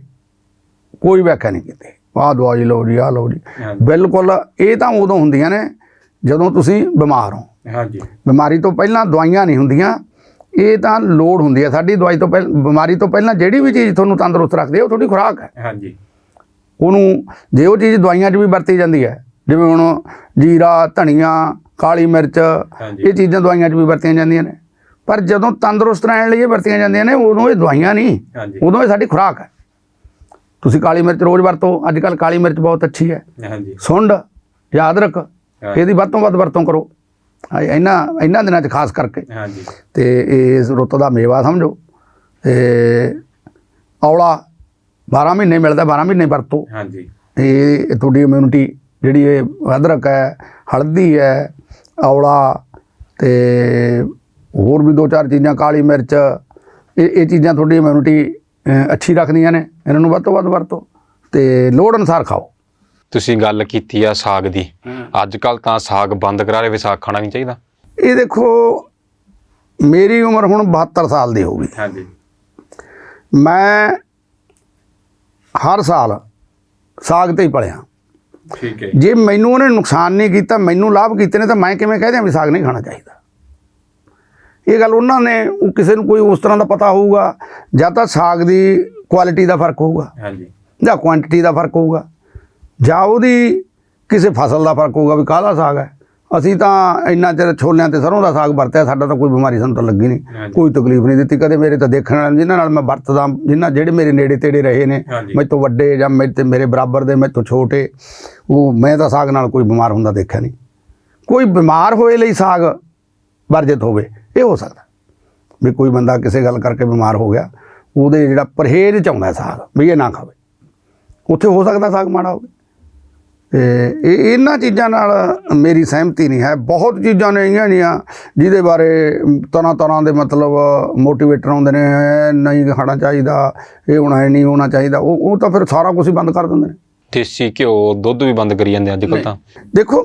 ਕੋਈ ਵਿਆਖਿਆ ਨਹੀਂ ਕੀਤੀ। ਆਹ ਦਵਾਈ ਲਓ ਜੀ ਆਹ ਲਓ ਜੀ। ਬਿਲਕੁਲ ਇਹ ਤਾਂ ਉਦੋਂ ਹੁੰਦੀਆਂ ਨੇ ਜਦੋਂ ਤੁਸੀਂ ਬਿਮਾਰ ਹੋ। ਹਾਂਜੀ। ਬਿਮਾਰੀ ਤੋਂ ਪਹਿਲਾਂ ਦਵਾਈਆਂ ਨਹੀਂ ਹੁੰਦੀਆਂ ਇਹ ਤਾਂ ਲੋੜ ਹੁੰਦੀ ਹੈ। ਸਾਡੀ ਦਵਾਈ ਤੋਂ ਪਹਿਲਾਂ ਬਿਮਾਰੀ ਤੋਂ ਪਹਿਲਾਂ ਜਿਹੜੀ ਵੀ ਚੀਜ਼ ਤੁਹਾਨੂੰ ਤੰਦਰੁਸਤ ਰੱਖਦੀ ਹੈ ਉਹ ਤੁਹਾਡੀ ਖੁਰਾਕ ਹੈ। ਹਾਂਜੀ। ਉਹਨੂੰ ਜੇ ਉਹ ਚੀਜ਼ ਦਵਾਈਆਂ 'ਚ ਵੀ ਵਰਤੀ ਜਾਂਦੀ ਹੈ ਜਿਵੇਂ ਹੁਣ ਜੀਰਾ ਧਨੀਆ ਕਾਲੀ ਮਿਰਚ ਇਹ ਚੀਜ਼ਾਂ ਦਵਾਈਆਂ 'ਚ ਵੀ ਵਰਤੀਆਂ ਜਾਂਦੀਆਂ ਨੇ। ਪਰ ਜਦੋਂ ਤੰਦਰੁਸਤ ਰਹਿਣ ਲਈ ਇਹ ਵਰਤੀਆਂ ਜਾਂਦੀਆਂ ਨੇ ਉਦੋਂ ਇਹ ਦਵਾਈਆਂ ਨਹੀਂ। ਉਦੋਂ ਇਹ ਸਾਡੀ ਖੁਰਾਕ ਹੈ। ਤੁਸੀਂ ਕਾਲੀ ਮਿਰਚ ਰੋਜ਼ ਵਰਤੋ। ਅੱਜ ਕੱਲ ਕਾਲੀ ਮਿਰਚ ਬਹੁਤ ਅੱਛੀ ਹੈ। ਹਾਂਜੀ। ਸੁੰਡ ਯਾਦ ਰੱਖ। ਇਹਦੀ ਵੱਧ ਤੋਂ ਵੱਧ ਵਰਤੋਂ ਕਰੋ। ਇਹਨਾਂ ਇਹਨਾਂ ਦਿਨਾਂ 'ਚ ਖਾਸ ਕਰਕੇ। ਹਾਂਜੀ। ਤੇ ਇਸ ਰੁੱਤ ਦਾ ਮੇਵਾ ਸਮਝੋ। ਤੇ ਔਲਾ 12 ਮਹੀਨੇ ਮਿਲਦਾ 12 ਮਹੀਨੇ ਵਰਤੋ। ਹਾਂਜੀ। ਇਹ ਤੁਹਾਡੀ ਇਮਿਊਨਿਟੀ ਜਿਹੜੀ ਇਹ ਅਦਰਕ ਹੈ ਹਲਦੀ ਹੈ ਔਲਾ ਤੇ ਹੋਰ ਵੀ ਦੋ ਚਾਰ ਚੀਜ਼ਾਂ ਕਾਲੀ ਮਿਰਚ ਇਹ ਇਹ ਚੀਜ਼ਾਂ ਤੁਹਾਡੀ ਇਮਿਊਨਿਟੀ ਅੱਛੀ ਰੱਖਦੀਆਂ ਨੇ। ਇਹਨਾਂ ਨੂੰ ਵੱਧ ਤੋਂ ਵੱਧ ਵਰਤੋ ਤੇ ਲੋੜ ਅਨੁਸਾਰ ਖਾਓ। ਤੁਸੀਂ ਗੱਲ ਕੀਤੀ ਆ ਸਾਗ ਦੀ। ਅੱਜ ਕੱਲ ਤਾਂ ਸਾਗ ਬੰਦ ਕਰਾ ਰਹੇ ਵੀ ਸਾਗ ਖਾਣਾ ਨਹੀਂ ਚਾਹੀਦਾ। ਇਹ ਦੇਖੋ ਮੇਰੀ ਉਮਰ ਹੁਣ 72 ਸਾਲ ਦੀ ਹੋ ਗਈ। ਹਾਂਜੀ। ਮੈਂ ਹਰ ਸਾਲ ਸਾਗ ਤੇ ਹੀ ਪਲਿਆ। ਠੀਕ ਹੈ। ਜੇ ਮੈਨੂੰ ਉਹਨੇ ਨੁਕਸਾਨ ਨਹੀਂ ਕੀਤਾ ਮੈਨੂੰ ਲਾਭ ਕੀਤੇ ਨੇ ਤਾਂ ਮੈਂ ਕਿਵੇਂ ਕਹਿ ਦਿਆਂ ਵੀ ਸਾਗ ਨਹੀਂ ਖਾਣਾ ਚਾਹੀਦਾ? ਇਹ ਗੱਲ ਉਹਨਾਂ ਨੇ ਉਹ ਕਿਸੇ ਨੂੰ ਕੋਈ ਉਸ ਤਰ੍ਹਾਂ ਦਾ ਪਤਾ ਹੋਊਗਾ ਜਾਂ ਤਾਂ ਸਾਗ ਦੀ ਕੁਆਲਿਟੀ ਦਾ ਫ਼ਰਕ ਹੋਊਗਾ। ਹਾਂਜੀ। ਜਾਂ ਕੁਆਂਟੀਟੀ ਦਾ ਫ਼ਰਕ ਹੋਊਗਾ। ਜਾਂ ਉਹਦੀ ਕਿਸੇ ਫਸਲ ਦਾ ਫ਼ਰਕ ਹੋਊਗਾ ਵੀ ਕਾਹਦਾ ਸਾਗ ਹੈ? ਅਸੀਂ ਤਾਂ ਇੰਨਾ ਚਿਰ ਛੋਲਿਆਂ ਤੇ ਸਰੋਂ ਦਾ ਸਾਗ ਵਰਤਿਆ ਸਾਡਾ ਤਾਂ ਕੋਈ ਬਿਮਾਰੀ ਸਾਨੂੰ ਤਾਂ ਲੱਗੀ ਨਹੀਂ। ਕੋਈ ਤਕਲੀਫ ਨਹੀਂ ਦਿੱਤੀ ਕਦੇ ਮੇਰੇ ਤਾਂ ਦੇਖਣ ਵਾਲੇ ਜਿਨ੍ਹਾਂ ਨਾਲ ਮੈਂ ਵਰਤਦਾ ਜਿਨ੍ਹਾਂ ਜਿਹੜੇ ਮੇਰੇ ਨੇੜੇ ਤੇੜੇ ਰਹੇ ਨੇ। ਮੇਰੇ ਤੋਂ ਵੱਡੇ ਜਾਂ ਮੇਰੇ ਤੇ ਮੇਰੇ ਬਰਾਬਰ ਦੇ ਮੇਰੇ ਤੋਂ ਛੋਟੇ ਉਹ ਮੈਂ ਤਾਂ ਸਾਗ ਨਾਲ ਕੋਈ ਬਿਮਾਰ ਹੁੰਦਾ ਦੇਖਿਆ ਨਹੀਂ। ਕੋਈ ਬਿਮਾਰ ਹੋਏ ਲਈ ਸਾਗ ਵਰਜਿਤ ਹੋਵੇ ਇਹ ਹੋ ਸਕਦਾ। ਵੀ ਕੋਈ ਬੰਦਾ ਕਿਸੇ ਗੱਲ ਕਰਕੇ ਬਿਮਾਰ ਹੋ ਗਿਆ ਉਹਦੇ ਜਿਹੜਾ ਪਰਹੇਜ਼ ਚ ਆਉਂਦਾ ਸਾਗ ਵੀ ਇਹ ਨਾ ਖਾਵੇ। ਉੱਥੇ ਹੋ ਸਕਦਾ ਸਾਗ ਮਾੜਾ ਹੋਵੇ। ਤੇ ਇਹ ਇਹਨਾਂ ਚੀਜ਼ਾਂ ਨਾਲ ਮੇਰੀ ਸਹਿਮਤੀ ਨਹੀਂ ਹੈ। ਬਹੁਤ ਚੀਜ਼ਾਂ ਨੇ ਇਹੀਆਂ ਜੀਆਂ ਜਿਹਦੇ ਬਾਰੇ ਤਰ੍ਹਾਂ ਤਰ੍ਹਾਂ ਦੇ ਮਤਲਬ ਮੋਟੀਵੇਟਰ ਆਉਂਦੇ ਨੇ ਨਹੀਂ ਖਾਣਾ ਚਾਹੀਦਾ ਇਹ ਹੋਣਾ ਨਹੀਂ ਹੋਣਾ ਚਾਹੀਦਾ। ਉਹ ਉਹ ਤਾਂ ਫਿਰ ਸਾਰਾ ਕੁਝ ਹੀ ਬੰਦ ਕਰ ਦਿੰਦੇ ਨੇ। ਦੇਸੀ ਘਿਓ ਦੁੱਧ ਵੀ ਬੰਦ ਕਰੀ ਜਾਂਦੇ ਅੱਜ ਕੱਲ ਤਾਂ। ਦੇਖੋ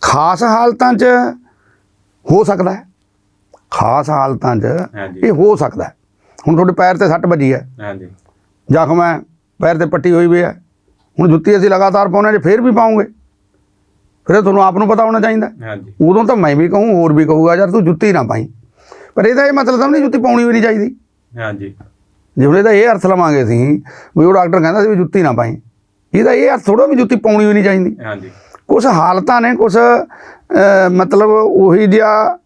ਖਾਸ ਹਾਲਤਾਂ 'ਚ ਹੋ ਸਕਦਾ ਹੈ। ਖਾਸ ਹਾਲਤਾਂ 'ਚ। ਇਹ ਹੋ ਸਕਦਾ ਹੁਣ ਤੁਹਾਡੇ ਪੈਰ ਤੇ ਸੱਟ ਵੱਜੀ ਹੈ। ਹਾਂਜੀ। ਜ਼ਖਮ ਹੈ ਪੈਰ ਤੇ ਪੱਟੀ ਹੋਈ ਵੀ ਹੈ। ਹੁਣ ਜੁੱਤੀ ਅਸੀਂ ਲਗਾਤਾਰ ਪਾਉਣੇ ਜੇ ਫੇਰ ਵੀ ਪਾਉਂਗੇ। ਫਿਰ ਇਹ ਤੁਹਾਨੂੰ ਆਪ ਨੂੰ ਪਤਾ ਹੋਣਾ ਚਾਹੀਦਾ। ਹਾਂਜੀ। ਉਦੋਂ ਤਾਂ ਮੈਂ ਵੀ ਕਹੂੰ ਹੋਰ ਵੀ ਕਹੂਗਾ ਯਾਰ ਤੂੰ ਜੁੱਤੀ ਨਾ ਪਾਈ। ਪਰ ਇਹਦਾ ਇਹ ਮਤਲਬ ਤਾਂ ਨਹੀਂ ਜੁੱਤੀ ਪਾਉਣੀ ਵੀ ਨਹੀਂ ਚਾਹੀਦੀ। ਹਾਂਜੀ। ਜਿਵੇਂ ਇਹਦਾ ਇਹ ਅਰਥ ਲਵਾਂਗੇ ਅਸੀਂ ਵੀ ਉਹ ਡਾਕਟਰ ਕਹਿੰਦਾ ਸੀ ਵੀ ਜੁੱਤੀ ਨਾ ਪਾਈ। ਇਹਦਾ ਇਹ ਅਰਥ ਥੋੜਾ ਵੀ ਜੁੱਤੀ ਪਾਉਣੀ ਵੀ ਨਹੀਂ ਚਾਹੀਦੀ। ਹਾਂਜੀ। ਕੁਝ ਹਾਲਤਾਂ ਨੇ ਕੁਝ ਮਤਲਬ ਉਹੀ ਜਿਹਾ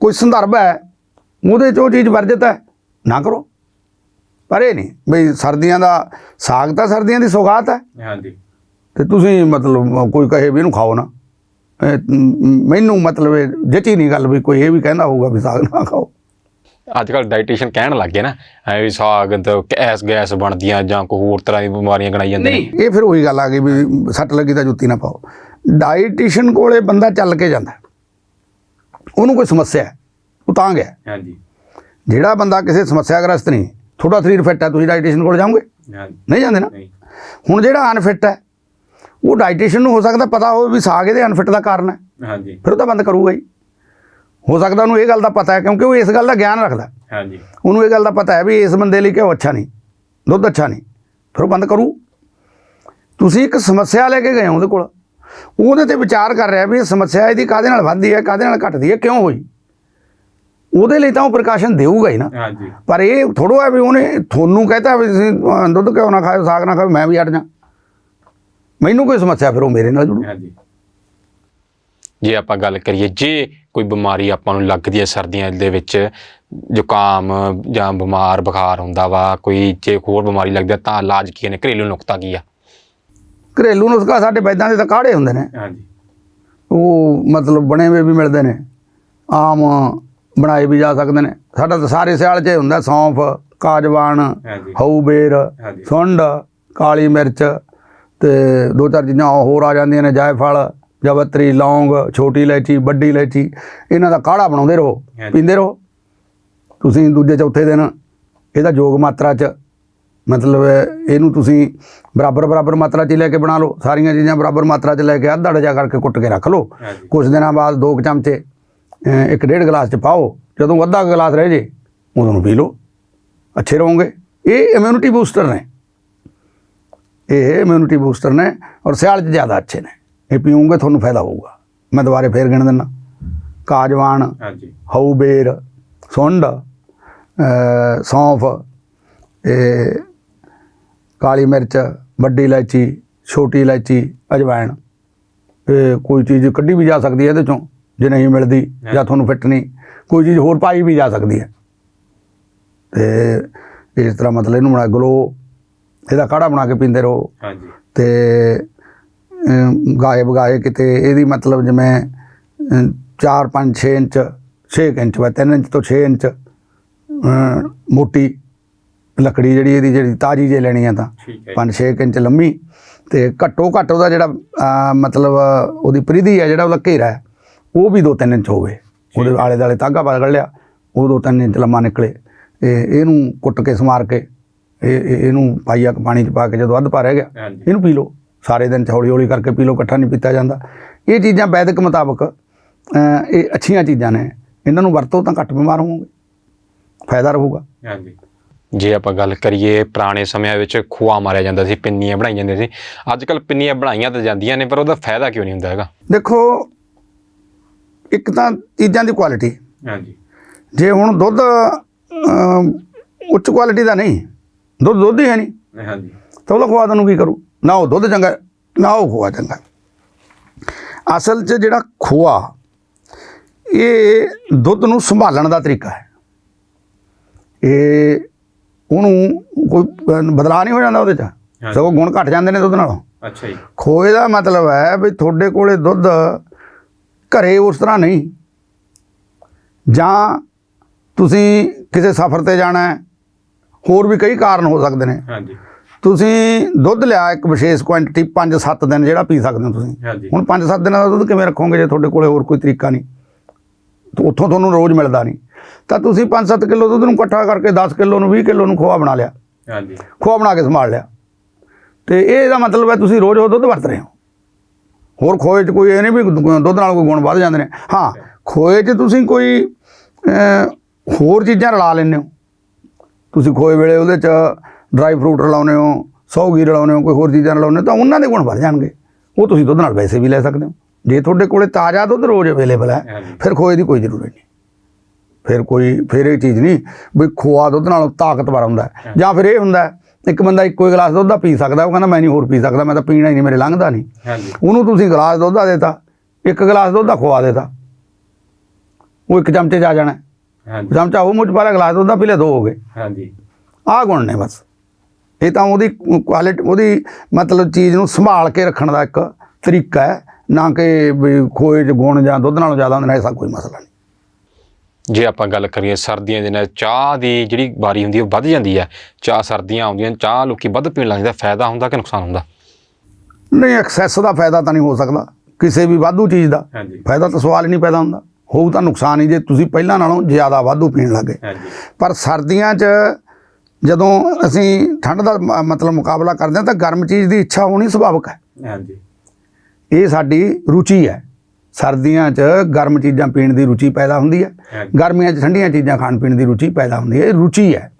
ਕੋਈ ਸੰਦਰਭ ਹੈ। ਉਹਦੇ 'ਚ ਚੀਜ਼ ਵਰਜਿਤ ਹੈ। ਨਾ ਕਰੋ। ਪਰ ਇਹ ਨਹੀਂ ਬਈ ਸਰਦੀਆਂ ਦਾ ਸਾਗ ਤਾਂ ਸਰਦੀਆਂ ਦੀ ਸੌਗਾਤ ਹੈ। ਹਾਂਜੀ। ਤੇ ਤੁਸੀਂ ਮਤਲਬ ਕੋਈ ਕਹੇ ਵੀ ਇਹਨੂੰ ਖਾਓ ਨਾ। ਮੈਨੂੰ ਮਤਲਬ ਇਹ ਜਚੀ ਨਹੀਂ ਗੱਲ ਵੀ ਕੋਈ ਇਹ ਵੀ ਕਹਿੰਦਾ ਹੋਊਗਾ ਵੀ ਸਾਗ ਨਾ ਖਾਓ। ਅੱਜ ਕੱਲ ਡਾਈਟੀਸ਼ੀਅਨ ਕਹਿਣ ਲੱਗ ਗਏ ਨਾ ਐ ਵੀ ਸਾਗ ਤੋਂ ਗੈਸ ਗੈਸ ਬਣਦੀਆਂ ਜਾਂ ਕੋਈ ਹੋਰ ਤਰ੍ਹਾਂ ਦੀ ਬਿਮਾਰੀਆਂ ਗਣਾਈ ਜਾਂਦੇ ਨੇ। ਇਹ ਫਿਰ ਉਹੀ ਗੱਲ ਆ ਗਈ ਵੀ ਸੱਟ ਲੱਗੀ ਤਾਂ ਜੁੱਤੀ ਨਾ ਪਾਓ। ਡਾਈਟੀਸ਼ੀਅਨ ਕੋਲੇ ਬੰਦਾ ਚੱਲ ਕੇ ਜਾਂਦਾ। ਉਹਨੂੰ ਕੋਈ ਸਮੱਸਿਆ ਹੈ ਉਹ ਤਾਂ ਗਿਆ ਹਾਂਜੀ। ਜਿਹੜਾ ਬੰਦਾ ਕਿਸੇ ਸਮੱਸਿਆਗ੍ਰਸਤ ਨਹੀਂ ਤੁਹਾਡਾ ਸਰੀਰ ਫਿੱਟ ਹੈ ਤੁਸੀਂ ਡਾਈਟੀਸ਼ੀਅਨ ਕੋਲ ਜਾਓਗੇ? ਨਹੀਂ ਜਾਂਦੇ ਨਾ? ਹੁਣ ਜਿਹੜਾ ਅਨਫਿਟ ਹੈ ਉਹ ਡਾਈਟੀਸ਼ੀਅਨ ਨੂੰ ਹੋ ਸਕਦਾ ਪਤਾ ਹੋਵੇ ਵੀ ਸਾਗ ਇਹਦੇ ਅਨਫਿਟ ਦਾ ਕਾਰਨ ਹੈ। ਹਾਂਜੀ। ਫਿਰ ਉਹ ਤਾਂ ਬੰਦ ਕਰੂਗਾ ਹੀ। ਹੋ ਸਕਦਾ ਉਹਨੂੰ ਇਹ ਗੱਲ ਦਾ ਪਤਾ ਹੈ ਕਿਉਂਕਿ ਉਹ ਇਸ ਗੱਲ ਦਾ ਗਿਆਨ ਰੱਖਦਾ। ਹਾਂਜੀ। ਉਹਨੂੰ ਇਹ ਗੱਲ ਦਾ ਪਤਾ ਹੈ ਵੀ ਇਸ ਬੰਦੇ ਲਈ ਘਿਓ ਅੱਛਾ ਨਹੀਂ ਦੁੱਧ ਅੱਛਾ ਨਹੀਂ। ਫਿਰ ਉਹ ਬੰਦ ਕਰੂ। ਤੁਸੀਂ ਇੱਕ ਸਮੱਸਿਆ ਲੈ ਕੇ ਗਏ ਹੋ ਉਹਦੇ ਕੋਲ। ਉਹਦੇ ਤੇ ਵਿਚਾਰ ਕਰ ਰਿਹਾ ਵੀ ਇਹ ਸਮੱਸਿਆ ਇਹਦੀ ਕਾਹਦੇ ਨਾਲ ਵੱਧਦੀ ਹੈ ਕਾਹਦੇ ਨਾਲ ਘਟਦੀ ਹੈ ਕਿਉਂ ਹੋਈ? ਉਹਦੇ ਲਈ ਤਾਂ ਉਹ ਪ੍ਰਕਾਸ਼ਨ ਦੇਊਗਾ ਹੀ ਨਾ। ਹਾਂਜੀ। ਪਰ ਇਹ ਥੋੜੋ ਹੈ ਵੀ ਉਹਨੇ ਤੁਹਾਨੂੰ ਕਹਤਾ ਵੀ ਤੁਸੀਂ ਦੁੱਧ ਕਿਉਂ ਨਾ ਖਾਓ ਸਾਗ ਨਾ ਖਾਓ ਮੈਂ ਵੀ ਹਟ ਜਾ। ਮੈਨੂੰ ਕੋਈ ਸਮੱਸਿਆ ਫਿਰ ਉਹ ਮੇਰੇ ਨਾਲ ਜੁੜੂ। ਹਾਂਜੀ। ਜੇ ਆਪਾਂ ਗੱਲ ਕਰੀਏ ਜੇ ਕੋਈ ਬਿਮਾਰੀ ਆਪਾਂ ਨੂੰ ਲੱਗਦੀ ਹੈ ਸਰਦੀਆਂ ਦੇ ਵਿੱਚ ਜ਼ੁਕਾਮ ਜਾਂ ਬਿਮਾਰ ਬੁਖਾਰ ਹੁੰਦਾ ਵਾ ਕੋਈ ਜੇ ਹੋਰ ਬਿਮਾਰੀ ਲੱਗਦੀ ਹੈ ਤਾਂ ਇਲਾਜ ਕੀ ਨੇ? ਘਰੇਲੂ ਨੁਕਤਾ ਕੀ ਆ? ਘਰੇਲੂ ਨੁਸਖਾ ਸਾਡੇ ਵੈਦਾਂ ਦੇ ਤਾਂ ਕਾੜੇ ਹੁੰਦੇ ਨੇ। ਹਾਂਜੀ। ਉਹ ਮਤਲਬ ਬਣੇ ਹੋਏ ਵੀ ਮਿਲਦੇ ਨੇ। ਆਮ ਬਣਾਏ ਵੀ ਜਾ ਸਕਦੇ ਨੇ। ਸਾਡਾ ਤਾਂ ਸਾਰੇ ਸਿਆਲ 'ਚ ਹੁੰਦਾ ਸੌਂਫ ਕਾਜਵਾਨ ਹਾਂਜੀ। ਹਊ ਬੇਰ ਹਾਂਜੀ। ਸੁੰਡ ਕਾਲੀ ਮਿਰਚ ਤੇ ਦੋ ਚਾਰ ਚੀਜ਼ਾਂ ਹੋਰ ਆ ਜਾਂਦੀਆਂ ਨੇ ਜਾਇਫਲ ਜਵਤਰੀ ਲੌਂਗ ਛੋਟੀ ਇਲਾਇਚੀ ਵੱਡੀ ਇਲਾਇਚੀ। ਇਹਨਾਂ ਦਾ ਕਾੜਾ ਬਣਾਉਂਦੇ ਰਹੋ। ਪੀਂਦੇ ਰਹੋ। ਤੁਸੀਂ ਦੂਜੇ ਚੌਥੇ ਦਿਨ ਇਹਦਾ ਯੋਗ ਮਾਤਰਾ 'ਚ ਮਤਲਬ ਇਹਨੂੰ ਤੁਸੀਂ ਬਰਾਬਰ ਬਰਾਬਰ ਮਾਤਰਾ 'ਚ ਲੈ ਕੇ ਬਣਾ ਲਓ। ਸਾਰੀਆਂ ਚੀਜ਼ਾਂ ਬਰਾਬਰ ਮਾਤਰਾ 'ਚ ਲੈ ਕੇ ਅੱਧਾ ਡਜਾ ਕਰਕੇ ਕੁੱਟ ਕੇ ਰੱਖ ਲਓ। ਕੁਝ ਦਿਨਾਂ ਬਾਅਦ ਦੋ ਕੁ ਚਮਚੇ ਇੱਕ ਡੇਢ ਗਲਾਸ 'ਚ ਪਾਓ ਜਦੋਂ ਅੱਧਾ ਗਲਾਸ ਰਹਿ ਜੇ ਉਦੋਂ ਨੂੰ ਪੀ ਲਓ। ਅੱਛੇ ਰਹੋਗੇ। ਇਹ ਇਮਿਊਨਿਟੀ ਬੂਸਟਰ ਨੇ। ਇਹ ਇਮਿਊਨਿਟੀ ਬੂਸਟਰ ਨੇ ਔਰ ਸਿਆਲ 'ਚ ਜ਼ਿਆਦਾ ਅੱਛੇ ਨੇ। ਇਹ ਪੀਓਗੇ ਤੁਹਾਨੂੰ ਫਾਇਦਾ ਹੋਊਗਾ। ਮੈਂ ਦੁਬਾਰੇ ਫੇਰ ਗਿਣ ਦਿੰਦਾ। ਕਾਜਵਾਨ ਹਾਂਜੀ। ਹਊ ਬੇਰ ਸੁੰਡ ਸੌਂਫ ਇਹ ਕਾਲੀ ਮਿਰਚ ਵੱਡੀ ਇਲਾਇਚੀ ਛੋਟੀ ਇਲਾਇਚੀ ਅਜਵਾਇਣ। ਇਹ ਕੋਈ ਚੀਜ਼ ਕੱਢੀ ਵੀ ਜਾ ਸਕਦੀ ਹੈ ਇਹਦੇ ਚੋਂ। ਜੇ ਨਹੀਂ ਮਿਲਦੀ ਜਾਂ ਤੁਹਾਨੂੰ ਫਿੱਟ ਨਹੀਂ ਕੋਈ ਚੀਜ਼ ਹੋਰ ਪਾਈ ਵੀ ਜਾ ਸਕਦੀ ਹੈ। ਤੇ ਇਸ ਤਰ੍ਹਾਂ ਮਤਲਬ ਇਹਨੂੰ ਬਣਾ ਗਲੋ ਇਹਦਾ ਕਾੜਾ ਬਣਾ ਕੇ ਪੀਂਦੇ ਰਹੋ। ਹਾਂਜੀ। ਤੇ ਗਾਏ ਬਗਾਏ ਕਿਤੇ ਇਹਦੀ ਮਤਲਬ ਜਿਵੇਂ 4 5 6 ਇੰਚ 6 ਇੰਚ ਵਾ 3 ਇੰਚ ਤੋਂ 6 ਇੰਚ ਮੋਟੀ ਲੱਕੜੀ ਜਿਹੜੀ ਇਹਦੀ ਜਿਹੜੀ ਤਾਜੀ ਜੇ ਲੈਣੀ ਆ ਤਾਂ ਠੀਕ ਹੈ 5 6 ਇੰਚ ਲੰਮੀ ਤੇ ਘੱਟੋ ਘੱਟ ਉਹਦਾ ਜਿਹੜਾ ਮਤਲਬ ਉਹਦੀ ਪ੍ਰੀਧੀ ਹੈ ਜਿਹੜਾ ਉਹਦਾ ਘੇਰਾ ਹੈ। ਉਹ ਵੀ 2-3 ਇੰਚ ਹੋਵੇ ਉਹਦੇ ਆਲੇ ਦਾਲੇ ਤਾਗਾ ਪਾ ਲਿਆ ਉਹ 2-3 ਇੰਚ ਲੰਮਾ ਨਿਕਲੇ। ਇਹ ਇਹਨੂੰ ਕੁੱਟ ਕੇ ਸਮਾਰ ਕੇ ਇਹ ਇਹ- ਇਹਨੂੰ ਪਾਈਆ ਕੁ ਪਾਣੀ ਚ ਪਾ ਕੇ ਜਦੋਂ ਅੱਧ ਪਾ ਰਹਿ ਗਿਆ ਇਹਨੂੰ ਪੀ ਲਓ। ਸਾਰੇ ਦਿਨ ਚ ਹੌਲੀ ਹੌਲੀ ਕਰਕੇ ਪੀ ਲਓ ਇਕੱਠਾ ਨਹੀਂ ਪੀਤਾ ਜਾਂਦਾ। ਇਹ ਚੀਜ਼ਾਂ ਵੈਦਿਕ ਮੁਤਾਬਕ ਇਹ ਅੱਛੀਆਂ ਚੀਜ਼ਾਂ ਨੇ। ਇਹਨਾਂ ਨੂੰ ਵਰਤੋ ਤਾਂ ਘੱਟ ਬਿਮਾਰ ਹੋਵੋਗੇ। ਫਾਇਦਾ ਰਹੂਗਾ। ਹਾਂਜੀ। ਜੇ ਆਪਾਂ ਗੱਲ ਕਰੀਏ ਪੁਰਾਣੇ ਸਮਿਆਂ ਵਿੱਚ ਖੋਆ ਮਾਰਿਆ ਜਾਂਦਾ ਸੀ ਪਿੰਨੀਆਂ ਬਣਾਈਆਂ ਜਾਂਦੀਆਂ ਸੀ। ਅੱਜ ਕੱਲ ਪਿੰਨੀਆਂ ਬਣਾਈਆਂ ਤਾਂ ਜਾਂਦੀਆਂ ਨੇ ਪਰ ਉਹਦਾ ਫਾਇਦਾ ਕਿਉਂ ਨਹੀਂ ਹੁੰਦਾ ਹੈਗਾ? ਦੇਖੋ ਇੱਕ ਤਾਂ ਚੀਜ਼ਾਂ ਦੀ ਕੁਆਲਿਟੀ ਹਾਂਜੀ। ਜੇ ਹੁਣ ਦੁੱਧ ਉੱਚ ਕੁਆਲਿਟੀ ਦਾ ਨਹੀਂ ਦੁੱਧ ਦੁੱਧ ਹੀ ਹੈ ਨਹੀਂ ਹਾਂਜੀ। ਤਾਂ ਉਹਦਾ ਖੋਆ ਤੁਹਾਨੂੰ ਕੀ ਕਰੂ? ਨਾ ਉਹ ਦੁੱਧ ਚੰਗਾ ਨਾ ਉਹ ਖੋਆ ਚੰਗਾ। ਅਸਲ 'ਚ ਜਿਹੜਾ ਖੋਆ ਇਹ ਦੁੱਧ ਨੂੰ ਸੰਭਾਲਣ ਦਾ ਤਰੀਕਾ ਹੈ। ਇਹ ਉਹਨੂੰ ਕੋਈ ਬਦਲਾ ਨਹੀਂ ਹੋ ਜਾਂਦਾ ਉਹਦੇ 'ਚ। ਸਗੋਂ ਗੁਣ ਘਟ ਜਾਂਦੇ ਨੇ ਦੁੱਧ ਨਾਲੋਂ। ਅੱਛਾ ਜੀ। ਖੋਏ ਦਾ ਮਤਲਬ ਹੈ ਵੀ ਤੁਹਾਡੇ ਕੋਲੇ ਦੁੱਧ ਘਰੇ ਉਸ ਤਰ੍ਹਾਂ ਨਹੀਂ। ਜਾਂ ਤੁਸੀਂ ਕਿਸੇ ਸਫ਼ਰ ਤੇ ਜਾਣਾ ਹੈ ਹੋਰ ਵੀ ਕਈ ਕਾਰਨ ਹੋ ਸਕਦੇ ਨੇ। ਹਾਂਜੀ। ਤੁਸੀਂ ਦੁੱਧ ਲਿਆ ਇੱਕ ਵਿਸ਼ੇਸ਼ ਕੁਆਂਟੀਟੀ 5-7 ਦਿਨ ਜਿਹੜਾ ਪੀ ਸਕਦੇ ਹੋ ਤੁਸੀਂ। ਹੁਣ 5-7 ਦਿਨਾਂ ਦਾ ਦੁੱਧ ਕਿਵੇਂ ਰੱਖੋਗੇ ਜੇ ਤੁਹਾਡੇ ਕੋਲੇ ਹੋਰ ਕੋਈ ਤਰੀਕਾ ਨਹੀਂ? ਉੱਥੋਂ ਤੁਹਾਨੂੰ ਰੋਜ਼ ਮਿਲਦਾ ਨਹੀਂ। ਤਾਂ ਤੁਸੀਂ 5-7 ਕਿਲੋ ਦੁੱਧ ਨੂੰ ਇਕੱਠਾ ਕਰਕੇ 10 ਕਿਲੋ ਨੂੰ 20 ਕਿਲੋ ਨੂੰ ਖੋਆ ਬਣਾ ਲਿਆ। ਹਾਂਜੀ। ਖੋਆ ਬਣਾ ਕੇ ਸੰਭਾਲ ਲਿਆ। ਤੇ ਇਹ ਇਹਦਾ ਮਤਲਬ ਹੈ ਤੁਸੀਂ ਰੋਜ਼ ਉਹ ਦੁੱਧ ਵਰਤ ਰਹੇ ਹੋ। ਹੋਰ ਖੋਏ 'ਚ ਕੋਈ ਇਹ ਨਹੀਂ ਵੀ ਦੁੱਧ ਨਾਲ ਕੋਈ ਗੁਣ ਵੱਧ ਜਾਂਦੇ ਨੇ। ਹਾਂ ਖੋਏ 'ਚ ਤੁਸੀਂ ਕੋਈ ਹੋਰ ਚੀਜ਼ਾਂ ਰਲਾ ਲੈਂਦੇ ਹੋ। ਤੁਸੀਂ ਖੋਏ ਵੇਲੇ ਉਹਦੇ 'ਚ ਡਰਾਈ ਫਰੂਟ ਰਲਾਉਂਦੇ ਹੋ ਸੌਗੀ ਰਲਾਉਂਦੇ ਹੋ ਕੋਈ ਹੋਰ ਚੀਜ਼ਾਂ ਰਲਾਉਂਦੇ ਹੋ ਤਾਂ ਉਹਨਾਂ ਦੇ ਗੁਣ ਵੱਧ ਜਾਣਗੇ। ਉਹ ਤੁਸੀਂ ਦੁੱਧ ਨਾਲ ਵੈਸੇ ਵੀ ਲੈ ਸਕਦੇ ਹੋ। ਜੇ ਤੁਹਾਡੇ ਕੋਲੇ ਤਾਜ਼ਾ ਦੁੱਧ ਰੋਜ਼ ਅਵੇਲੇਬਲ ਹੈ। ਫਿਰ ਖੋਏ ਦੀ ਕੋਈ ਜ਼ਰੂਰਤ ਨਹੀਂ। ਫਿਰ ਕੋਈ ਫਿਰ ਇਹ ਚੀਜ਼ ਨਹੀਂ ਵੀ ਖੋਆ ਦੁੱਧ ਨਾਲੋਂ ਤਾਕਤਵਰ ਹੁੰਦਾ। ਜਾਂ ਫਿਰ ਇਹ ਹੁੰਦਾ ਇੱਕ ਬੰਦਾ ਇੱਕੋ ਹੀ ਗਲਾਸ ਦੁੱਧ ਦਾ ਪੀ ਸਕਦਾ ਉਹ ਕਹਿੰਦਾ ਮੈਂ ਨਹੀਂ ਹੋਰ ਪੀ ਸਕਦਾ ਮੈਂ ਤਾਂ ਪੀਣਾ ਹੀ ਨਹੀਂ ਮੇਰੇ ਲੰਘਦਾ ਨਹੀਂ। ਹਾਂਜੀ। ਉਹਨੂੰ ਤੁਸੀਂ ਗਲਾਸ ਦੁੱਧ ਦਾ ਦੇਤਾ ਇੱਕ ਗਲਾਸ ਦੁੱਧ ਦਾ ਖੋਆ ਦੇਤਾ। ਉਹ ਇੱਕ ਚਮਚੇ 'ਚ ਆ ਜਾਣਾ। ਹਾਂਜੀ। ਚਮਚਾ ਉਹ ਮੁੱਠ ਪਾਲਾ ਗਲਾਸ ਦੁੱਧ ਦਾ ਪੀ ਲਿਆ ਦੋ ਹੋ ਗਏ। ਹਾਂਜੀ। ਆਹ ਗੁਣ ਨੇ ਬਸ। ਇਹ ਤਾਂ ਉਹਦੀ ਕੁਆਲਿਟੀ ਉਹਦੀ ਮਤਲਬ ਚੀਜ਼ ਨੂੰ ਸੰਭਾਲ ਕੇ ਰੱਖਣ ਦਾ ਇੱਕ ਤਰੀਕਾ ਹੈ। ਨਾ ਕਿ ਖੋਏ 'ਚ ਗੁਣ ਜਾਂ ਦੁੱਧ ਨਾਲੋਂ ਜ਼ਿਆਦਾ ਹੁੰਦਾ ਐਸਾ ਕੋਈ ਮਸਲਾ ਨਹੀਂ। ਜੇ ਆਪਾਂ ਗੱਲ ਕਰੀਏ ਸਰਦੀਆਂ ਦੇ ਨਾਲ ਚਾਹ ਦੀ ਜਿਹੜੀ ਵਾਰੀ ਹੁੰਦੀ ਹੈ ਉਹ ਵੱਧ ਜਾਂਦੀ ਹੈ। ਚਾਹ ਸਰਦੀਆਂ ਆਉਂਦੀਆਂ ਚਾਹ ਲੋਕੀ ਵੱਧ ਪੀਣ ਲੱਗ ਜਾਂਦੇ ਫਾਇਦਾ ਹੁੰਦਾ ਕਿ ਨੁਕਸਾਨ ਹੁੰਦਾ? ਨਹੀਂ ਐਕਸੈਸ ਦਾ ਫਾਇਦਾ ਤਾਂ ਨਹੀਂ ਹੋ ਸਕਦਾ। ਕਿਸੇ ਵੀ ਵਾਧੂ ਚੀਜ਼ ਦਾ ਫਾਇਦਾ ਤਾਂ ਸਵਾਲ ਹੀ ਨਹੀਂ ਪੈਦਾ ਹੁੰਦਾ। ਹੋਊ ਤਾਂ ਨੁਕਸਾਨ ਹੀ ਜੇ ਤੁਸੀਂ ਪਹਿਲਾਂ ਨਾਲੋਂ ਜ਼ਿਆਦਾ ਵਾਧੂ ਪੀਣ ਲੱਗੇ ਪਰ ਸਰਦੀਆਂ 'ਚ ਜਦੋਂ ਅਸੀਂ ਠੰਡ ਦਾ ਮ- ਮਤਲਬ ਮੁਕਾਬਲਾ ਕਰਦੇ ਹਾਂ ਤਾਂ ਗਰਮ ਚੀਜ਼ ਦੀ ਇੱਛਾ ਹੋਣੀ ਸੁਭਾਵਿਕ ਹੈ। ਹਾਂਜੀ। ਇਹ ਸਾਡੀ ਰੁਚੀ ਹੈ। ਸਰਦੀਆਂ 'ਚ ਗਰਮ ਚੀਜ਼ਾਂ ਪੀਣ ਦੀ ਰੁਚੀ ਪੈਦਾ ਹੁੰਦੀ ਹੈ। ਗਰਮੀਆਂ 'ਚ ਠੰਡੀਆਂ ਚੀਜ਼ਾਂ ਖਾਣ ਪੀਣ ਦੀ ਰੁਚੀ ਪੈਦਾ ਹੁੰਦੀ ਹੈ। ਇਹ ਰੁਚੀ ਹੈ।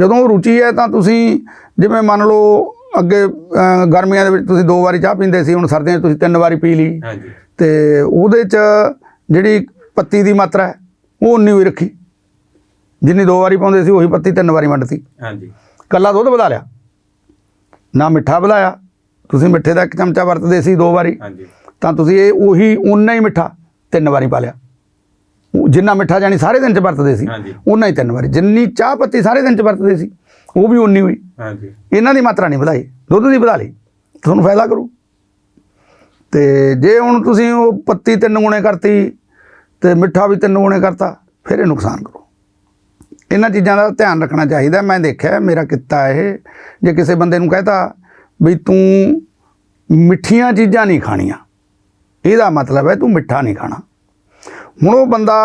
ਜਦੋਂ ਰੁਚੀ ਹੈ ਤਾਂ ਤੁਸੀਂ ਜਿਵੇਂ ਮੰਨ ਲਓ ਅੱਗੇ ਗਰਮੀਆਂ ਦੇ ਵਿੱਚ ਤੁਸੀਂ ਦੋ ਵਾਰੀ ਚਾਹ ਪੀਂਦੇ ਸੀ ਹੁਣ ਸਰਦੀਆਂ 'ਚ ਤੁਸੀਂ ਤਿੰਨ ਵਾਰੀ ਪੀ ਲਈ। ਤੇ ਉਹਦੇ 'ਚ ਜਿਹੜੀ ਪੱਤੀ ਦੀ ਮਾਤਰਾ ਹੈ ਉਹ ਉਨੀ ਹੋਈ ਰੱਖੀ। ਜਿੰਨੀ ਦੋ ਵਾਰੀ ਪਾਉਂਦੇ ਸੀ ਉਹੀ ਪੱਤੀ ਤਿੰਨ ਵਾਰੀ ਵੰਡਤੀ। ਹਾਂਜੀ। ਕੱਲਾ ਦੁੱਧ ਵਧਾ ਲਿਆ। ਨਾ ਮਿੱਠਾ ਵਧਾਇਆ। ਤੁਸੀਂ ਮਿੱਠੇ ਦਾ ਇੱਕ ਚਮਚਾ ਵਰਤਦੇ ਸੀ ਦੋ ਵਾਰੀ। ਹਾਂਜੀ। ਤਾਂ ਤੁਸੀਂ ਇਹ ਉਹੀ ਉਨਾ ਹੀ ਮਿੱਠਾ ਤਿੰਨ ਵਾਰੀ ਪਾ ਲਿਆ। ਜਿੰਨਾ ਮਿੱਠਾ ਜਾਨੀ ਸਾਰੇ ਦਿਨ ਚ ਵਰਤਦੇ ਸੀ। ਉਨਾ ਹੀ ਤਿੰਨ ਵਾਰੀ। ਜਿੰਨੀ ਚਾਹ ਪੱਤੀ ਸਾਰੇ ਦਿਨ ਚ ਵਰਤਦੇ ਸੀ ਉਹ ਵੀ ਉਨੀ ਹੋਈ। ਹਾਂਜੀ। ਇਹਨਾਂ ਦੀ ਮਾਤਰਾ ਨਹੀਂ ਵਧਾਈ ਦੁੱਧ ਦੀ ਵਧਾ ਲਈ। ਤੁਹਾਨੂੰ ਫਾਇਦਾ ਕਰੂ। ਤੇ ਜੇ ਹੁਣ ਤੁਸੀਂ ਉਹ ਪੱਤੀ ਤਿੰਨ ਗੁਣੇ ਕਰਤੀ ਤੇ ਮਿੱਠਾ ਵੀ ਤਿੰਨ ਗੁਣੇ ਕਰਤਾ ਫਿਰ ਇਹ ਨੁਕਸਾਨ ਕਰੂ। ਇਹਨਾਂ ਚੀਜ਼ਾਂ ਦਾ ਧਿਆਨ ਰੱਖਣਾ ਚਾਹੀਦਾ। ਮੈਂ ਦੇਖਿਆ ਮੇਰਾ ਕਿੱਤਾ ਇਹ ਜੇ ਕਿਸੇ ਬੰਦੇ ਨੂੰ ਕਹਤਾ ਵੀ ਤੂੰ ਮਿੱਠੀਆਂ ਚੀਜ਼ਾਂ ਨਹੀਂ ਖਾਣੀਆਂ ਇਹਦਾ ਮਤਲਬ ਹੈ ਤੂੰ ਮਿੱਠਾ ਨਹੀਂ ਖਾਣਾ। ਹੁਣ ਉਹ ਬੰਦਾ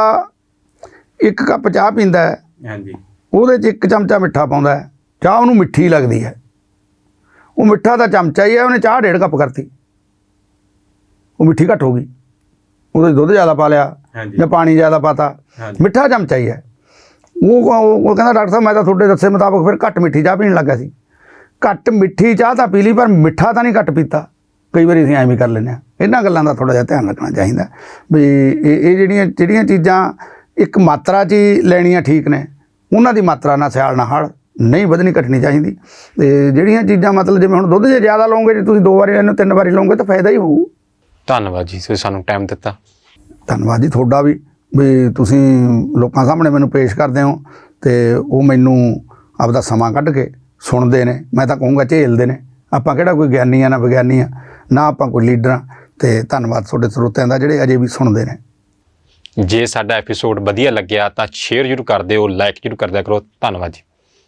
ਇੱਕ ਕੱਪ ਚਾਹ ਪੀਂਦਾ ਹੈ ਹਾਂਜੀ। ਉਹਦੇ 'ਚ ਇੱਕ ਚਮਚਾ ਮਿੱਠਾ ਪਾਉਂਦਾ ਹੈ ਚਾਹ ਉਹਨੂੰ ਮਿੱਠੀ ਲੱਗਦੀ ਹੈ। ਉਹ ਮਿੱਠਾ ਦਾ ਚਮਚਾ ਹੀ ਹੈ ਉਹਨੇ ਚਾਹ ਡੇਢ ਕੱਪ ਕਰਤੀ। ਉਹ ਮਿੱਠੀ ਘੱਟ ਹੋ ਗਈ। ਉਹਦੇ 'ਚ ਦੁੱਧ ਜ਼ਿਆਦਾ ਪਾ ਲਿਆ ਜਾਂ ਪਾਣੀ ਜ਼ਿਆਦਾ ਪਾਤਾ। ਮਿੱਠਾ ਚਮਚਾ ਹੀ ਹੈ। ਉਹ ਉਹ ਕਹਿੰਦਾ ਡਾਕਟਰ ਸਾਹਿਬ ਮੈਂ ਤਾਂ ਤੁਹਾਡੇ ਦੱਸੇ ਮੁਤਾਬਕ ਫਿਰ ਘੱਟ ਮਿੱਠੀ ਚਾਹ ਪੀਣ ਲੱਗਾ ਸੀ। ਘੱਟ ਮਿੱਠੀ ਚਾਹ ਤਾਂ ਪੀ ਲਈ ਪਰ ਮਿੱਠਾ ਤਾਂ ਨਹੀਂ ਘੱਟ ਪੀਤਾ। ਕਈ ਵਾਰੀ ਅਸੀਂ ਐਵੇਂ ਹੀ ਕਰ ਲੈਂਦੇ ਹਾਂ। ਇਹਨਾਂ ਗੱਲਾਂ ਦਾ ਥੋੜਾ ਜਿਹਾ ਧਿਆਨ ਰੱਖਣਾ ਚਾਹੀਦਾ। ਵੀ ਇਹ ਇਹ ਜਿਹੜੀਆਂ ਜਿਹੜੀਆਂ ਚੀਜ਼ਾਂ ਇੱਕ ਮਾਤਰਾ 'ਚ ਹੀ ਲੈਣੀਆਂ ਠੀਕ ਨੇ ਉਹਨਾਂ ਦੀ ਮਾਤਰਾ ਨਾਲ ਸਿਆਲ ਨਾਲ ਹੜ ਨਹੀਂ ਵਧਣੀ ਘਟਣੀ ਚਾਹੀਦੀ। ਤੇ ਜਿਹੜੀਆਂ ਚੀਜ਼ਾਂ ਮਤਲਬ ਜਿਵੇਂ ਹੁਣ ਦੁੱਧ ਜੇ ਜ਼ਿਆਦਾ ਲਓਗੇ ਜੇ ਤੁਸੀਂ ਦੋ ਵਾਰੀ ਇਹਨੂੰ ਤਿੰਨ ਵਾਰੀ ਲਓਗੇ ਤਾਂ ਫਾਇਦਾ ਹੀ ਹੋਊ। ਧੰਨਵਾਦ ਜੀ ਤੁਸੀਂ ਸਾਨੂੰ ਟਾਈਮ ਦਿੱਤਾ। ਧੰਨਵਾਦ ਜੀ ਤੁਹਾਡਾ ਵੀ ਵੀ ਤੁਸੀਂ ਲੋਕਾਂ ਸਾਹਮਣੇ ਮੈਨੂੰ ਪੇਸ਼ ਕਰਦੇ ਹੋ ਤੇ ਉਹ ਮੈਨੂੰ ਆਪਦਾ ਸਮਾਂ ਕੱਢ ਕੇ ਸੁਣਦੇ ਨੇ। ਮੈਂ ਤਾਂ ਕਹੂੰਗਾ ਝੇਲਦੇ ਨੇ। ਆਪਾਂ ਕਿਹੜਾ ਕੋਈ ਗਿਆਨੀ ਆ ਨਾ ਵਿਗਿਆਨੀ ਆ। ਨਾ ਆਪਾਂ ਕੋਈ ਲੀਡਰ ਆ ਤੇ ਧੰਨਵਾਦ ਤੁਹਾਡੇ ਸਰੋਤਿਆਂ ਦਾ ਜਿਹੜੇ ਅਜੇ ਵੀ ਸੁਣਦੇ ਨੇ। ਜੇ ਸਾਡਾ ਐਪੀਸੋਡ ਵਧੀਆ ਲੱਗਿਆ ਤਾਂ ਸ਼ੇਅਰ ਜ਼ਰੂਰ ਕਰ ਦਿਓ ਲਾਈਕ ਜ਼ਰੂਰ ਕਰਦਿਆ ਕਰੋ। ਧੰਨਵਾਦ ਜੀ।